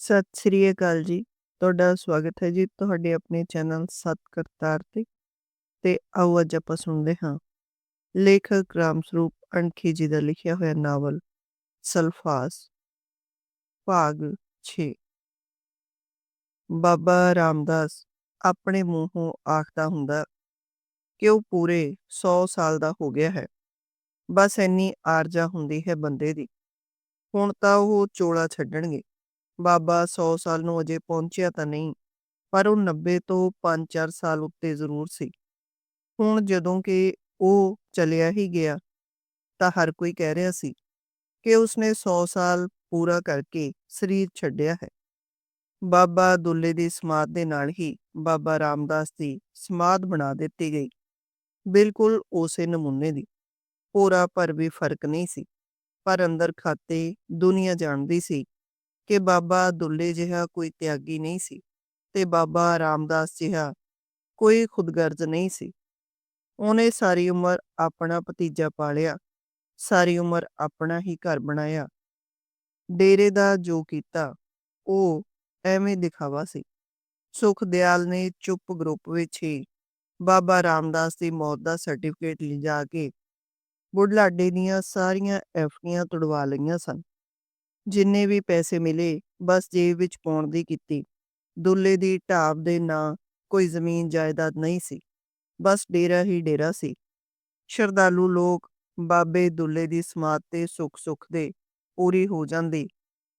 ਸਤਿ ਸ੍ਰੀ ਅਕਾਲ ਜੀ। ਤੁਹਾਡਾ ਸਵਾਗਤ ਹੈ ਜੀ ਤੁਹਾਡੇ ਆਪਣੇ ਚੈਨਲ ਸਤ ਕਰਤਾਰ ਤੇ। ਤੇ ਆਓ ਅੱਜ ਆਪਾਂ ਸੁਣਦੇ ਹਾਂ। ਲੇਖਕ ਰਾਮ ਸਰੂਪ ਅਣਖੀ ਜੀ ਦਾ ਲਿਖਿਆ ਹੋਇਆ ਨਾਵਲ, ਸਲਫਾਸ, ਭਾਗ 6 ਬਾਬਾ ਰਾਮਦਾਸ ਆਪਣੇ ਮੂੰਹੋਂ ਆਖਦਾ ਹੁੰਦਾ ਕਿ ਉਹ ਪੂਰੇ 100 ਸਾਲ ਦਾ ਹੋ ਗਿਆ ਹੈ? ਬਸ ਇੰਨੀ ਆਰਜਾ ਹੁੰਦੀ ਹੈ ਬੰਦੇ ਦੀ। ਹੁਣ ਤਾਂ ਉਹ ਚੋਲਾ ਛੱਡਣਗੇ। ਬਾਬਾ 100 ਸਾਲ ਨੂੰ ਅਜੇ ਪਹੁੰਚਿਆ ਤਾਂ ਨਹੀਂ, ਪਰ ਉਹ 90 ਤੋਂ 5-4 ਸਾਲ ਉੱਤੇ ਜ਼ਰੂਰ ਸੀ। ਹੁਣ ਜਦੋਂ ਕਿ ਉਹ ਚਲਿਆ ਹੀ ਗਿਆ, ਤਾਂ ਹਰ ਕੋਈ ਕਹਿ ਰਿਹਾ ਸੀ ਕਿ ਉਸਨੇ 100 ਸਾਲ ਪੂਰਾ ਕਰਕੇ ਸਰੀਰ ਛੱਡਿਆ ਹੈ। ਬਾਬਾ ਦੁੱਲੇ ਦੀ ਸਮਾਧ ਦੇ ਨਾਲ ਹੀ ਬਾਬਾ ਰਾਮਦਾਸ ਦੀ ਸਮਾਧ ਬਣਾ ਦਿੱਤੀ ਗਈ। ਬਿਲਕੁਲ ਉਸੇ ਨਮੂਨੇ ਦੀ। ਪੂਰਾ ਪਰ ਵੀ ਫ਼ਰਕ ਨਹੀਂ ਸੀ, ਪਰ ਅੰਦਰ ਖਾਤੇ ਦੁਨੀਆ ਜਾਣਦੀ ਸੀ ਕਿ ਬਾਬਾ ਦੁੱਲੇ ਜਿਹਾ ਕੋਈ ਤਿਆਗੀ ਨਹੀਂ ਸੀ ਤੇ ਬਾਬਾ ਰਾਮਦਾਸ ਜਿਹਾ ਕੋਈ ਖੁਦਗਰਜ਼ ਨਹੀਂ ਸੀ। ਉਹਨੇ ਸਾਰੀ ਉਮਰ ਆਪਣਾ ਭਤੀਜਾ ਪਾਲਿਆ, ਸਾਰੀ ਉਮਰ ਆਪਣਾ ਹੀ ਘਰ ਬਣਾਇਆ। ਡੇਰੇ ਦਾ ਜੋ ਕੀਤਾ, ਉਹ ਐਵੇਂ ਦਿਖਾਵਾ ਸੀ। ਸੁਖ ਦਿਆਲ ਨੇ ਚੁੱਪ ਗਰੁੱਪ ਵਿੱਚ ਹੀ ਬਾਬਾ ਰਾਮਦਾਸ ਦੀ ਮੌਤ ਦਾ ਸਰਟੀਫਿਕੇਟ ਲਿਜਾ ਕੇ ਬੁਢਲਾਡੇ ਦੀਆਂ ਸਾਰੀਆਂ ਐਫਡੀਆਂ ਤੁੜਵਾ ਲਈਆਂ ਸਨ। ਜਿੰਨੇ ਵੀ ਪੈਸੇ ਮਿਲੇ, ਬਸ ਜੇਬ ਵਿੱਚ ਪਾਉਣ ਦੀ ਕੀਤੀ। ਦੁੱਲੇ ਦੀ ਢਾਬ ਦੇ ਨਾਂ ਕੋਈ ਜ਼ਮੀਨ ਜਾਇਦਾਦ ਨਹੀਂ ਸੀ। ਬਸ ਡੇਰਾ ਹੀ ਡੇਰਾ ਸੀ। ਸ਼ਰਧਾਲੂ ਲੋਕ ਬਾਬੇ ਦੁੱਲੇ ਦੀ ਸਮਾਧ ਤੇ ਸੁੱਖ ਸੁੱਖ ਦੇ ਪੂਰੀ ਹੋ ਜਾਂਦੀ,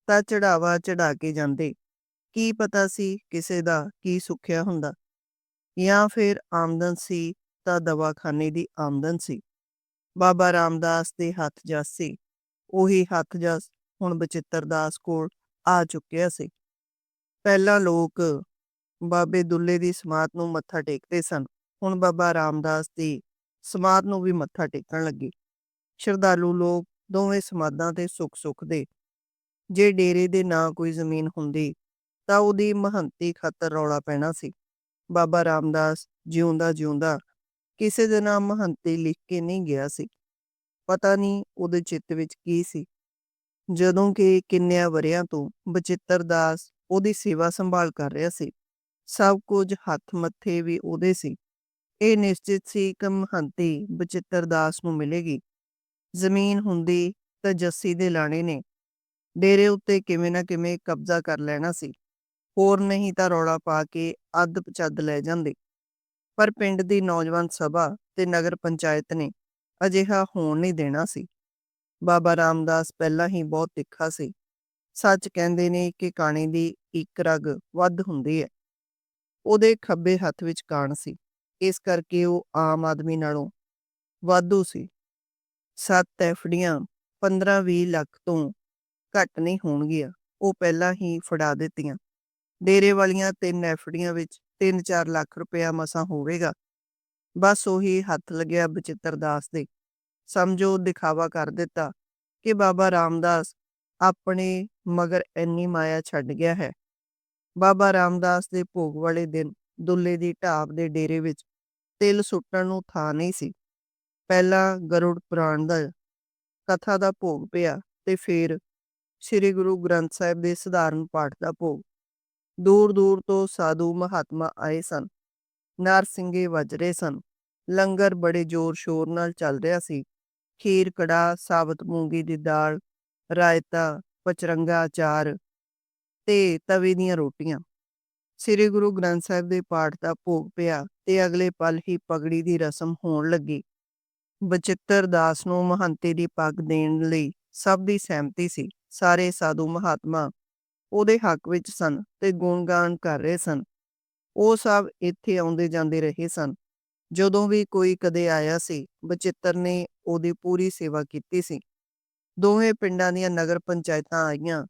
ਤਾਂ ਚੜਾਵਾ ਚੜਾ ਕੇ ਜਾਂਦੇ। ਕੀ ਪਤਾ ਸੀ ਕਿਸੇ ਦਾ ਕੀ ਸੁੱਖਿਆ ਹੁੰਦਾ? ਜਾਂ ਫਿਰ ਆਮਦਨ ਸੀ ਤਾਂ ਦਵਾਖਾਨੇ ਦੀ ਆਮਦਨ ਸੀ। ਬਾਬਾ ਰਾਮਦਾਸ ਦੇ ਹੱਥ ਜਸ ਸੀ, ਉਹੀ ਹੱਥ ਜਸ ਹੁਣ ਬਚਿੱਤਰ ਦਾਸ ਕੋਲ ਆ ਚੁੱਕਿਆ ਸੀ। ਪਹਿਲਾਂ ਲੋਕ ਬਾਬੇ ਦੁੱਲੇ ਦੀ ਸਮਾਧ ਨੂੰ ਮੱਥਾ ਟੇਕਦੇ ਸਨ। ਹੁਣ ਬਾਬਾ ਰਾਮਦਾਸ ਦੀ ਸਮਾਧ ਨੂੰ ਵੀ ਮੱਥਾ ਟੇਕਣ ਲੱਗੇ। ਸ਼ਰਧਾਲੂ ਲੋਕ ਦੋਵੇਂ ਸਮਾਧਾਂ ਤੇ ਸੁੱਖ ਸੁੱਖ ਦੇ। ਜੇ ਡੇਰੇ ਦੇ ਨਾਂ ਕੋਈ ਜ਼ਮੀਨ ਹੁੰਦੀ, ਤਾਂ ਉਹਦੀ ਮਹੰਤੀ ਖਾਤਰ ਰੌਲਾ ਪੈਣਾ ਸੀ। ਬਾਬਾ ਰਾਮਦਾਸ ਜਿਉਂਦਾ ਜਿਉਂਦਾ ਕਿਸੇ ਦੇ ਨਾਮ ਮਹੰਤੀ ਲਿਖ ਕੇ ਨਹੀਂ ਗਿਆ ਸੀ। ਪਤਾ ਨਹੀਂ ਉਹਦੇ ਚਿੱਤ ਵਿੱਚ ਕੀ ਸੀ। ਜਦੋਂ ਕਿ ਕਿੰਨਿਆਂ ਵਰਿਆਂ ਤੋਂ ਬਚਿੱਤਰ ਦਾਸ ਉਹਦੀ ਸੇਵਾ ਸੰਭਾਲ ਕਰ ਰਿਹਾ ਸੀ। ਸਭ ਕੁਝ ਹੱਥ ਮੱਥੇ ਵੀ ਉਹਦੇ ਸੀ। ਇਹ ਨਿਸ਼ਚਿਤ ਸੀ ਕਿ ਮਹੰਤੀ ਬਚਿੱਤਰ ਦਾਸ ਨੂੰ ਮਿਲੇਗੀ। ਜ਼ਮੀਨ ਹੁੰਦੀ ਤਾਂ ਜੱਸੀ ਦੇ ਲਾਣੇ ਨੇ। ਡੇਰੇ ਉੱਤੇ ਕਿਵੇਂ ਨਾ ਕਿਵੇਂ ਕਬਜ਼ਾ ਕਰ ਲੈਣਾ ਸੀ। ਹੋਰ ਨਹੀਂ ਤਾਂ ਰੌਲਾ ਪਾ ਕੇ ਅੱਧ ਪਚੱਦ ਲੈ ਜਾਂਦੇ। ਪਰ ਪਿੰਡ ਦੀ ਨੌਜਵਾਨ ਸਭਾ ਤੇ ਨਗਰ ਪੰਚਾਇਤ ਨੇ ਅਜਿਹਾ ਹੋਣ ਨਹੀਂ ਦੇਣਾ ਸੀ। ਬਾਬਾ ਰਾਮਦਾਸ ਪਹਿਲਾਂ ਹੀ ਬਹੁਤ ਤਿੱਖਾ ਸੀ। ਸੱਚ ਕਹਿੰਦੇ ਨੇ ਕਿ ਕਾਣੇ ਦੀ ਇੱਕ ਰਗ ਵੱਧ ਹੁੰਦੀ ਹੈ। ਉਹਦੇ ਖੱਬੇ ਹੱਥ ਵਿੱਚ ਕਾਣ ਸੀ। ਇਸ ਕਰਕੇ ਉਹ ਆਮ ਆਦਮੀ ਨਾਲੋਂ ਵਾਧੂ ਸੀ। ਸੱਤ ਐਫੜੀਆਂ 15-20 ਲੱਖ ਤੋਂ ਘੱਟ ਨਹੀਂ ਹੋਣਗੀਆਂ। ਉਹ ਪਹਿਲਾਂ ਹੀ ਫੜਾ ਦਿੱਤੀਆਂ। ਡੇਰੇ ਵਾਲੀਆਂ ਤਿੰਨ ਐਫੜੀਆਂ ਵਿੱਚ 3-4 ਲੱਖ ਰੁਪਇਆ ਮਸਾਂ ਹੋਵੇਗਾ। ਬਸ ਉਹੀ ਹੱਥ ਲੱਗਿਆ ਬਚਿੱਤਰ ਦਾਸ ਦੇ। ਸਮਝੋ, ਦਿਖਾਵਾ ਕਰ ਦਿੱਤਾ ਕਿ ਬਾਬਾ ਰਾਮਦਾਸ ਆਪਣੇ ਮਗਰ ਇੰਨੀ ਮਾਇਆ ਛੱਡ ਗਿਆ ਹੈ। ਬਾਬਾ ਰਾਮਦਾਸ ਦੇ ਭੋਗ ਵਾਲੇ ਦਿਨ ਦੁੱਲੇ ਦੀ ਢਾਬ ਦੇ ਡੇਰੇ ਵਿੱਚ ਤਿਲ ਸੁੱਟਣ ਨੂੰ ਥਾਂ ਨਹੀਂ ਸੀ। ਪਹਿਲਾਂ ਗਰੁੜ ਪੁਰਾਣ ਦਾ ਕਥਾ ਦਾ ਭੋਗ ਪਿਆ ਤੇ ਫਿਰ ਸ੍ਰੀ ਗੁਰੂ ਗ੍ਰੰਥ ਸਾਹਿਬ ਦੇ ਸਧਾਰਨ ਪਾਠ ਦਾ ਭੋਗ। ਦੂਰ ਦੂਰ ਤੋਂ ਸਾਧੂ ਮਹਾਤਮਾ ਆਏ ਸਨ। ਨਾਰਸਿੰਗੇ ਵੱਜ ਰਹੇ ਸਨ। ਲੰਗਰ ਬੜੇ ਜ਼ੋਰ ਸ਼ੋਰ ਨਾਲ ਚੱਲ ਰਿਹਾ ਸੀ। ਖੀਰ ਕੜਾ ਸਾਬਤ, ਮੂੰਗੀ ਦੀ ਦਾਲ, ਰਾਇਤਾ, ਪਚਰੰਗਾ ਅਚਾਰ ਤੇ ਤਵੇ ਦੀਆਂ ਰੋਟੀਆਂ। ਸ੍ਰੀ ਗੁਰੂ ਗ੍ਰੰਥ ਸਾਹਿਬ ਦੇ ਪਾਠ ਦਾ ਭੋਗ ਪਿਆ ਤੇ ਅਗਲੇ ਪਲ ਹੀ ਪਗੜੀ ਦੀ ਰਸਮ ਹੋਣ ਲੱਗੀ। ਬਚਿੱਤਰ ਦਾਸ ਨੂੰ ਮਹੰਤੇ ਦੀ ਪੱਗ ਦੇਣ ਲਈ ਸਭ ਦੀ ਸਹਿਮਤੀ ਸੀ। ਸਾਰੇ ਸਾਧੂ ਮਹਾਤਮਾ ਉਹਦੇ ਹੱਕ ਵਿੱਚ ਸਨ ਤੇ ਗੁਣਗਾਨ ਕਰ ਰਹੇ ਸਨ। ਉਹ ਸਭ ਇੱਥੇ ਆਉਂਦੇ ਜਾਂਦੇ ਰਹੇ ਸਨ। ਜਦੋਂ ਵੀ ਕੋਈ ਕਦੇ ਆਇਆ ਸੀ, ਬਚਿੱਤਰ ਨੇ ਉਹਦੀ ਪੂਰੀ ਸੇਵਾ ਕੀਤੀ ਸੀ। ਦੋਵੇਂ ਪਿੰਡਾਂ ਦੀਆਂ ਨਗਰ ਪੰਚਾਇਤਾਂ ਆਈਆਂ,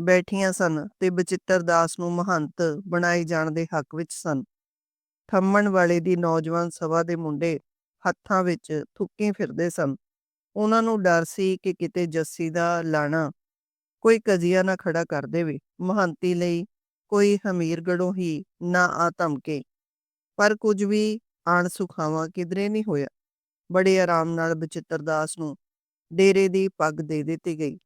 ਬੈਠੀਆਂ ਸਨ ਤੇ ਬਚਿੱਤਰ ਦਾਸ ਨੂੰ ਮਹੰਤ ਬਣਾਏ ਜਾਣ ਦੇ ਹੱਕ ਵਿੱਚ ਸਨ। ਥੰਮਣ ਵਾਲੇ ਦੀ ਨੌਜਵਾਨ ਸਭਾ ਦੇ ਮੁੰਡੇ ਹੱਥਾਂ ਵਿੱਚ ਥੁੱਕੀ ਫਿਰਦੇ ਸਨ। ਉਹਨਾਂ ਨੂੰ ਡਰ ਸੀ ਕਿ ਕਿਤੇ ਜੱਸੀ ਦਾ ਲਾਣਾ ਕੋਈ ਕਜ਼ੀਆ ਨਾ ਖੜਾ ਕਰ ਦੇਵੇ। ਮਹੰਤੀ ਲਈ ਕੋਈ ਹਮੀਰਗੜੋਂ ਹੀ ਨਾ ਆ ਧਮਕੇ। ਪਰ ਕੁਝ ਵੀ ਆਣ ਸੁਖਾਵਾਂ ਕਿਧਰੇ ਨਹੀਂ ਹੋਇਆ। ਬੜੇ ਆਰਾਮ ਨਾਲ ਬਚਿੱਤਰ ਦਾਸ ਨੂੰ ਡੇਰੇ ਦੀ ਪੱਗ ਦੇ ਦਿੱਤੀ ਗਈ।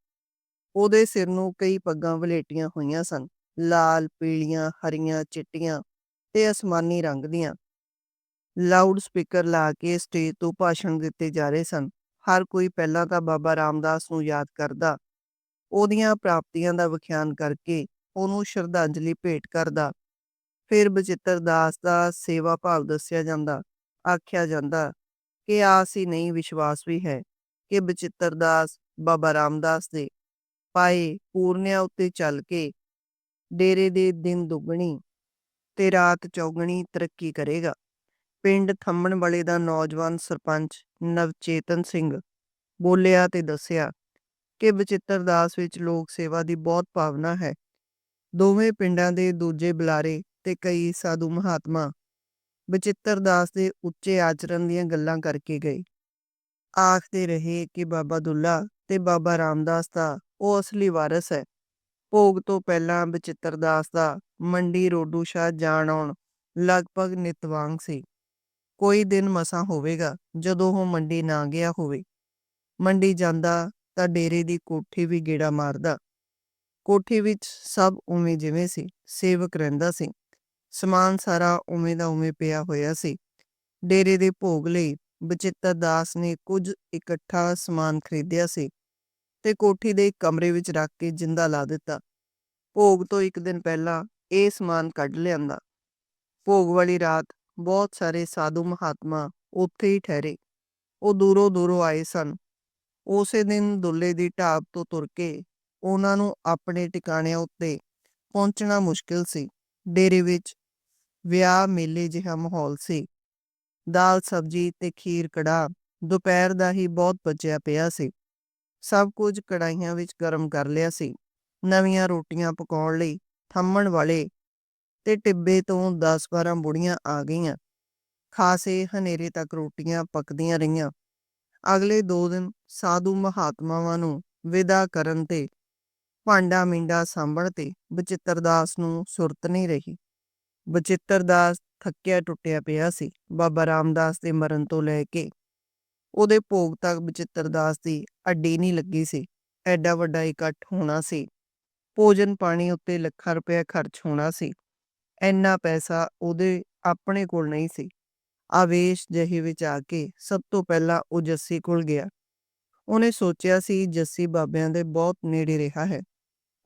ਉਹਦੇ ਸਿਰ ਨੂੰ ਕਈ ਪੱਗਾਂ ਵਲੇਟੀਆਂ ਹੋਈਆਂ ਸਨ। ਲਾਲ, ਪੀਲੀਆਂ, ਹਰੀਆਂ, ਚਿੱਟੀਆਂ ਤੇ ਅਸਮਾਨੀ ਰੰਗ ਦੀਆਂ। ਲਾਊਡ ਸਪੀਕਰ ਲਾ ਕੇ ਸਟੇਜ ਤੋਂ ਭਾਸ਼ਣ ਦਿੱਤੇ ਜਾ ਰਹੇ ਸਨ। ਹਰ ਕੋਈ ਪਹਿਲਾਂ ਤਾਂ ਬਾਬਾ ਰਾਮਦਾਸ ਨੂੰ ਯਾਦ ਕਰਦਾ। ਉਹਦੀਆਂ ਪ੍ਰਾਪਤੀਆਂ ਦਾ ਵਿਖਿਆਨ ਕਰਕੇ ਉਹਨੂੰ ਸ਼ਰਧਾਂਜਲੀ ਭੇਟ ਕਰਦਾ। ਫਿਰ ਬਚਿੱਤਰ ਦਾਸ ਦਾ ਸੇਵਾ ਭਾਵ ਦੱਸਿਆ ਜਾਂਦਾ, ਆਖਿਆ ਜਾਂਦਾ ਕਿ ਆਸ ਹੀ ਨਹੀਂ, ਵਿਸ਼ਵਾਸ ਵੀ ਹੈ ਕਿ ਬਚਿੱਤਰ ਦਾਸ ਬਾਬਾ ਰਾਮਦਾਸ ਦੇ ਪਾਏ ਪੂਰਨਿਆਂ ਉੱਤੇ ਚੱਲ ਕੇ ਡੇਰੇ ਦੇ ਦਿਨ ਦੁੱਗਣੀ ਤੇ ਰਾਤ ਚੌਗਣੀ ਤਰੱਕੀ ਕਰੇਗਾ। ਪਿੰਡ ਥੰਮਣ ਵਾਲੇ ਦਾ ਨੌਜਵਾਨ ਸਰਪੰਚ ਨਵਚੇਤਨ ਸਿੰਘ ਬੋਲਿਆ ਤੇ ਦੱਸਿਆ ਕਿ ਬਚਿੱਤਰ ਦਾਸ ਵਿੱਚ ਲੋਕ ਸੇਵਾ ਦੀ ਬਹੁਤ ਭਾਵਨਾ ਹੈ। ਦੋਵੇਂ ਪਿੰਡਾਂ ਦੇ ਦੂਜੇ ਬੁਲਾਰੇ ਤੇ ਕਈ ਸਾਧੂ ਮਹਾਤਮਾ ਬਚਿੱਤਰ ਦਾਸ ਦੇ ਉੱਚੇ ਆਚਰਣ ਦੀਆਂ ਗੱਲਾਂ ਕਰਕੇ ਗਏ। ਆਖਦੇ ਰਹੇ ਕਿ ਬਾਬਾ ਦੁੱਲਾ ਤੇ ਬਾਬਾ ਰਾਮਦਾਸ ਦਾ ਉਹ ਅਸਲੀ ਵਾਰਸ ਹੈ। ਭੋਗ ਤੋਂ ਪਹਿਲਾਂ ਬਚਿੱਤਰ ਦਾਸ ਦਾ ਮੰਡੀ ਰੋਡੂ ਸ਼ਾਹ ਜਾਣ ਆਉਣ ਲਗਭਗ ਨਿਤਵਾਂਗ ਸੀ। ਕੋਈ ਦਿਨ ਮਸਾਂ ਹੋਵੇਗਾ ਜਦੋਂ ਉਹ ਮੰਡੀ ਨਾ ਗਿਆ ਹੋਵੇ। ਮੰਡੀ ਜਾਂਦਾ ਤਾਂ ਡੇਰੇ ਦੀ ਕੋਠੀ ਵੀ ਗੇੜਾ ਮਾਰਦਾ। ਕੋਠੀ ਵਿੱਚ ਸਭ ਉਵੇਂ ਜਿਵੇਂ ਸੀ, ਸੇਵਕ ਰਹਿੰਦਾ ਸੀ। ਸਮਾਨ ਸਾਰਾ ਉਵੇਂ ਦਾ ਉਵੇਂ ਪਿਆ ਹੋਇਆ ਸੀ। ਡੇਰੇ ਦੇ ਭੋਗ ਲਈ ਬਚਿੱਤਰ ਦਾਸ ਨੇ ਕੁਝ ਇਕੱਠਾ ਸਮਾਨ ਖਰੀਦਿਆ ਸੀ ਤੇ ਕੋਠੀ ਦੇ ਕਮਰੇ ਵਿੱਚ ਰੱਖ ਕੇ ਜਿੰਦਾ ਲਾ ਦਿੱਤਾ। ਭੋਗ ਤੋਂ ਇੱਕ ਦਿਨ ਪਹਿਲਾਂ ਇਹ ਸਮਾਨ ਕੱਢ ਲਿਆਂਦਾ। ਭੋਗ ਵਾਲੀ ਰਾਤ ਬਹੁਤ ਸਾਰੇ ਸਾਧੂ ਮਹਾਤਮਾ ਉੱਥੇ ਹੀ ਠਹਿਰੇ। ਉਹ ਦੂਰੋਂ ਦੂਰੋਂ ਆਏ ਸਨ। ਉਸੇ ਦਿਨ ਦੁੱਲੇ ਦੀ ਢਾਬ ਤੋਂ ਤੁਰ ਕੇ ਉਹਨਾਂ ਨੂੰ ਆਪਣੇ ਟਿਕਾਣਿਆਂ ਉੱਤੇ ਪਹੁੰਚਣਾ ਮੁਸ਼ਕਿਲ ਸੀ। ਡੇਰੇ ਵਿੱਚ ਵਿਆਹ ਮੇਲੇ ਜਿਹਾ ਮਾਹੌਲ ਸੀ। ਦਾਲ, ਸਬਜੀ ਤੇ ਖੀਰ ਕੜਾ ਦੁਪਹਿਰ ਦਾ ਹੀ ਬਹੁਤ ਬਚਿਆ ਪਿਆ ਸੀ। ਸਭ ਕੁਝ ਕੜਾਈਆਂ ਵਿੱਚ ਗਰਮ ਕਰ ਲਿਆ ਸੀ। ਨਵੀਆਂ ਰੋਟੀਆਂ ਪਕਾਉਣ ਲਈ ਥੰਮਣ ਵਾਲੇ ਤੇ ਟਿੱਬੇ ਤੋਂ 10-12 ਬੁੜੀਆਂ ਆ ਗਈਆਂ। ਖਾਸੇ ਹਨੇਰੇ ਤੱਕ ਰੋਟੀਆਂ ਪੱਕਦੀਆਂ ਰਹੀਆਂ। ਅਗਲੇ 2 ਦਿਨ ਸਾਧੂ ਮਹਾਤਮਾਵਾਂ ਨੂੰ ਵਿਦਾ ਕਰਨ ਤੇ ਭਾਂਡਾ ਮਿੰਡਾ ਸਾਂਭਣ ਤੇ ਬਚਿੱਤਰ ਦਾਸ ਨੂੰ ਸੁਰਤ ਨਹੀਂ ਰਹੀ। ਬਚਿੱਤਰ ਦਾਸ ਥੱਕਿਆ ਟੁੱਟਿਆ ਪਿਆ ਸੀ। ਬਾਬਾ ਰਾਮਦਾਸ ਦੇ ਮਰਨ ਤੋਂ ਲੈ ਕੇ ਉਹਦੇ ਭੋਗ ਤੱਕ ਬਚਿੱਤਰ ਦਾਸ ਦੀ ਅੱਡੀ ਨਹੀਂ ਲੱਗੀ ਸੀ। ਐਡਾ ਵੱਡਾ ਇਕੱਠ ਹੋਣਾ ਸੀ। ਭੋਜਨ ਪਾਣੀ ਉੱਤੇ ਲੱਖਾਂ ਰੁਪਏ ਖਰਚ ਹੋਣਾ ਸੀ। ਇੰਨਾ ਪੈਸਾ ਉਹਦੇ ਆਪਣੇ ਕੋਲ ਨਹੀਂ ਸੀ। ਆਵੇਸ਼ ਜਿਹੇ ਵਿੱਚ ਆ ਕੇ ਸਭ ਤੋਂ ਪਹਿਲਾਂ ਉਹ ਜੱਸੀ ਕੋਲ ਗਿਆ। ਉਹਨੇ ਸੋਚਿਆ ਸੀ ਜੱਸੀ ਬਾਬਿਆਂ ਦੇ ਬਹੁਤ ਨੇੜੇ ਰਿਹਾ ਹੈ।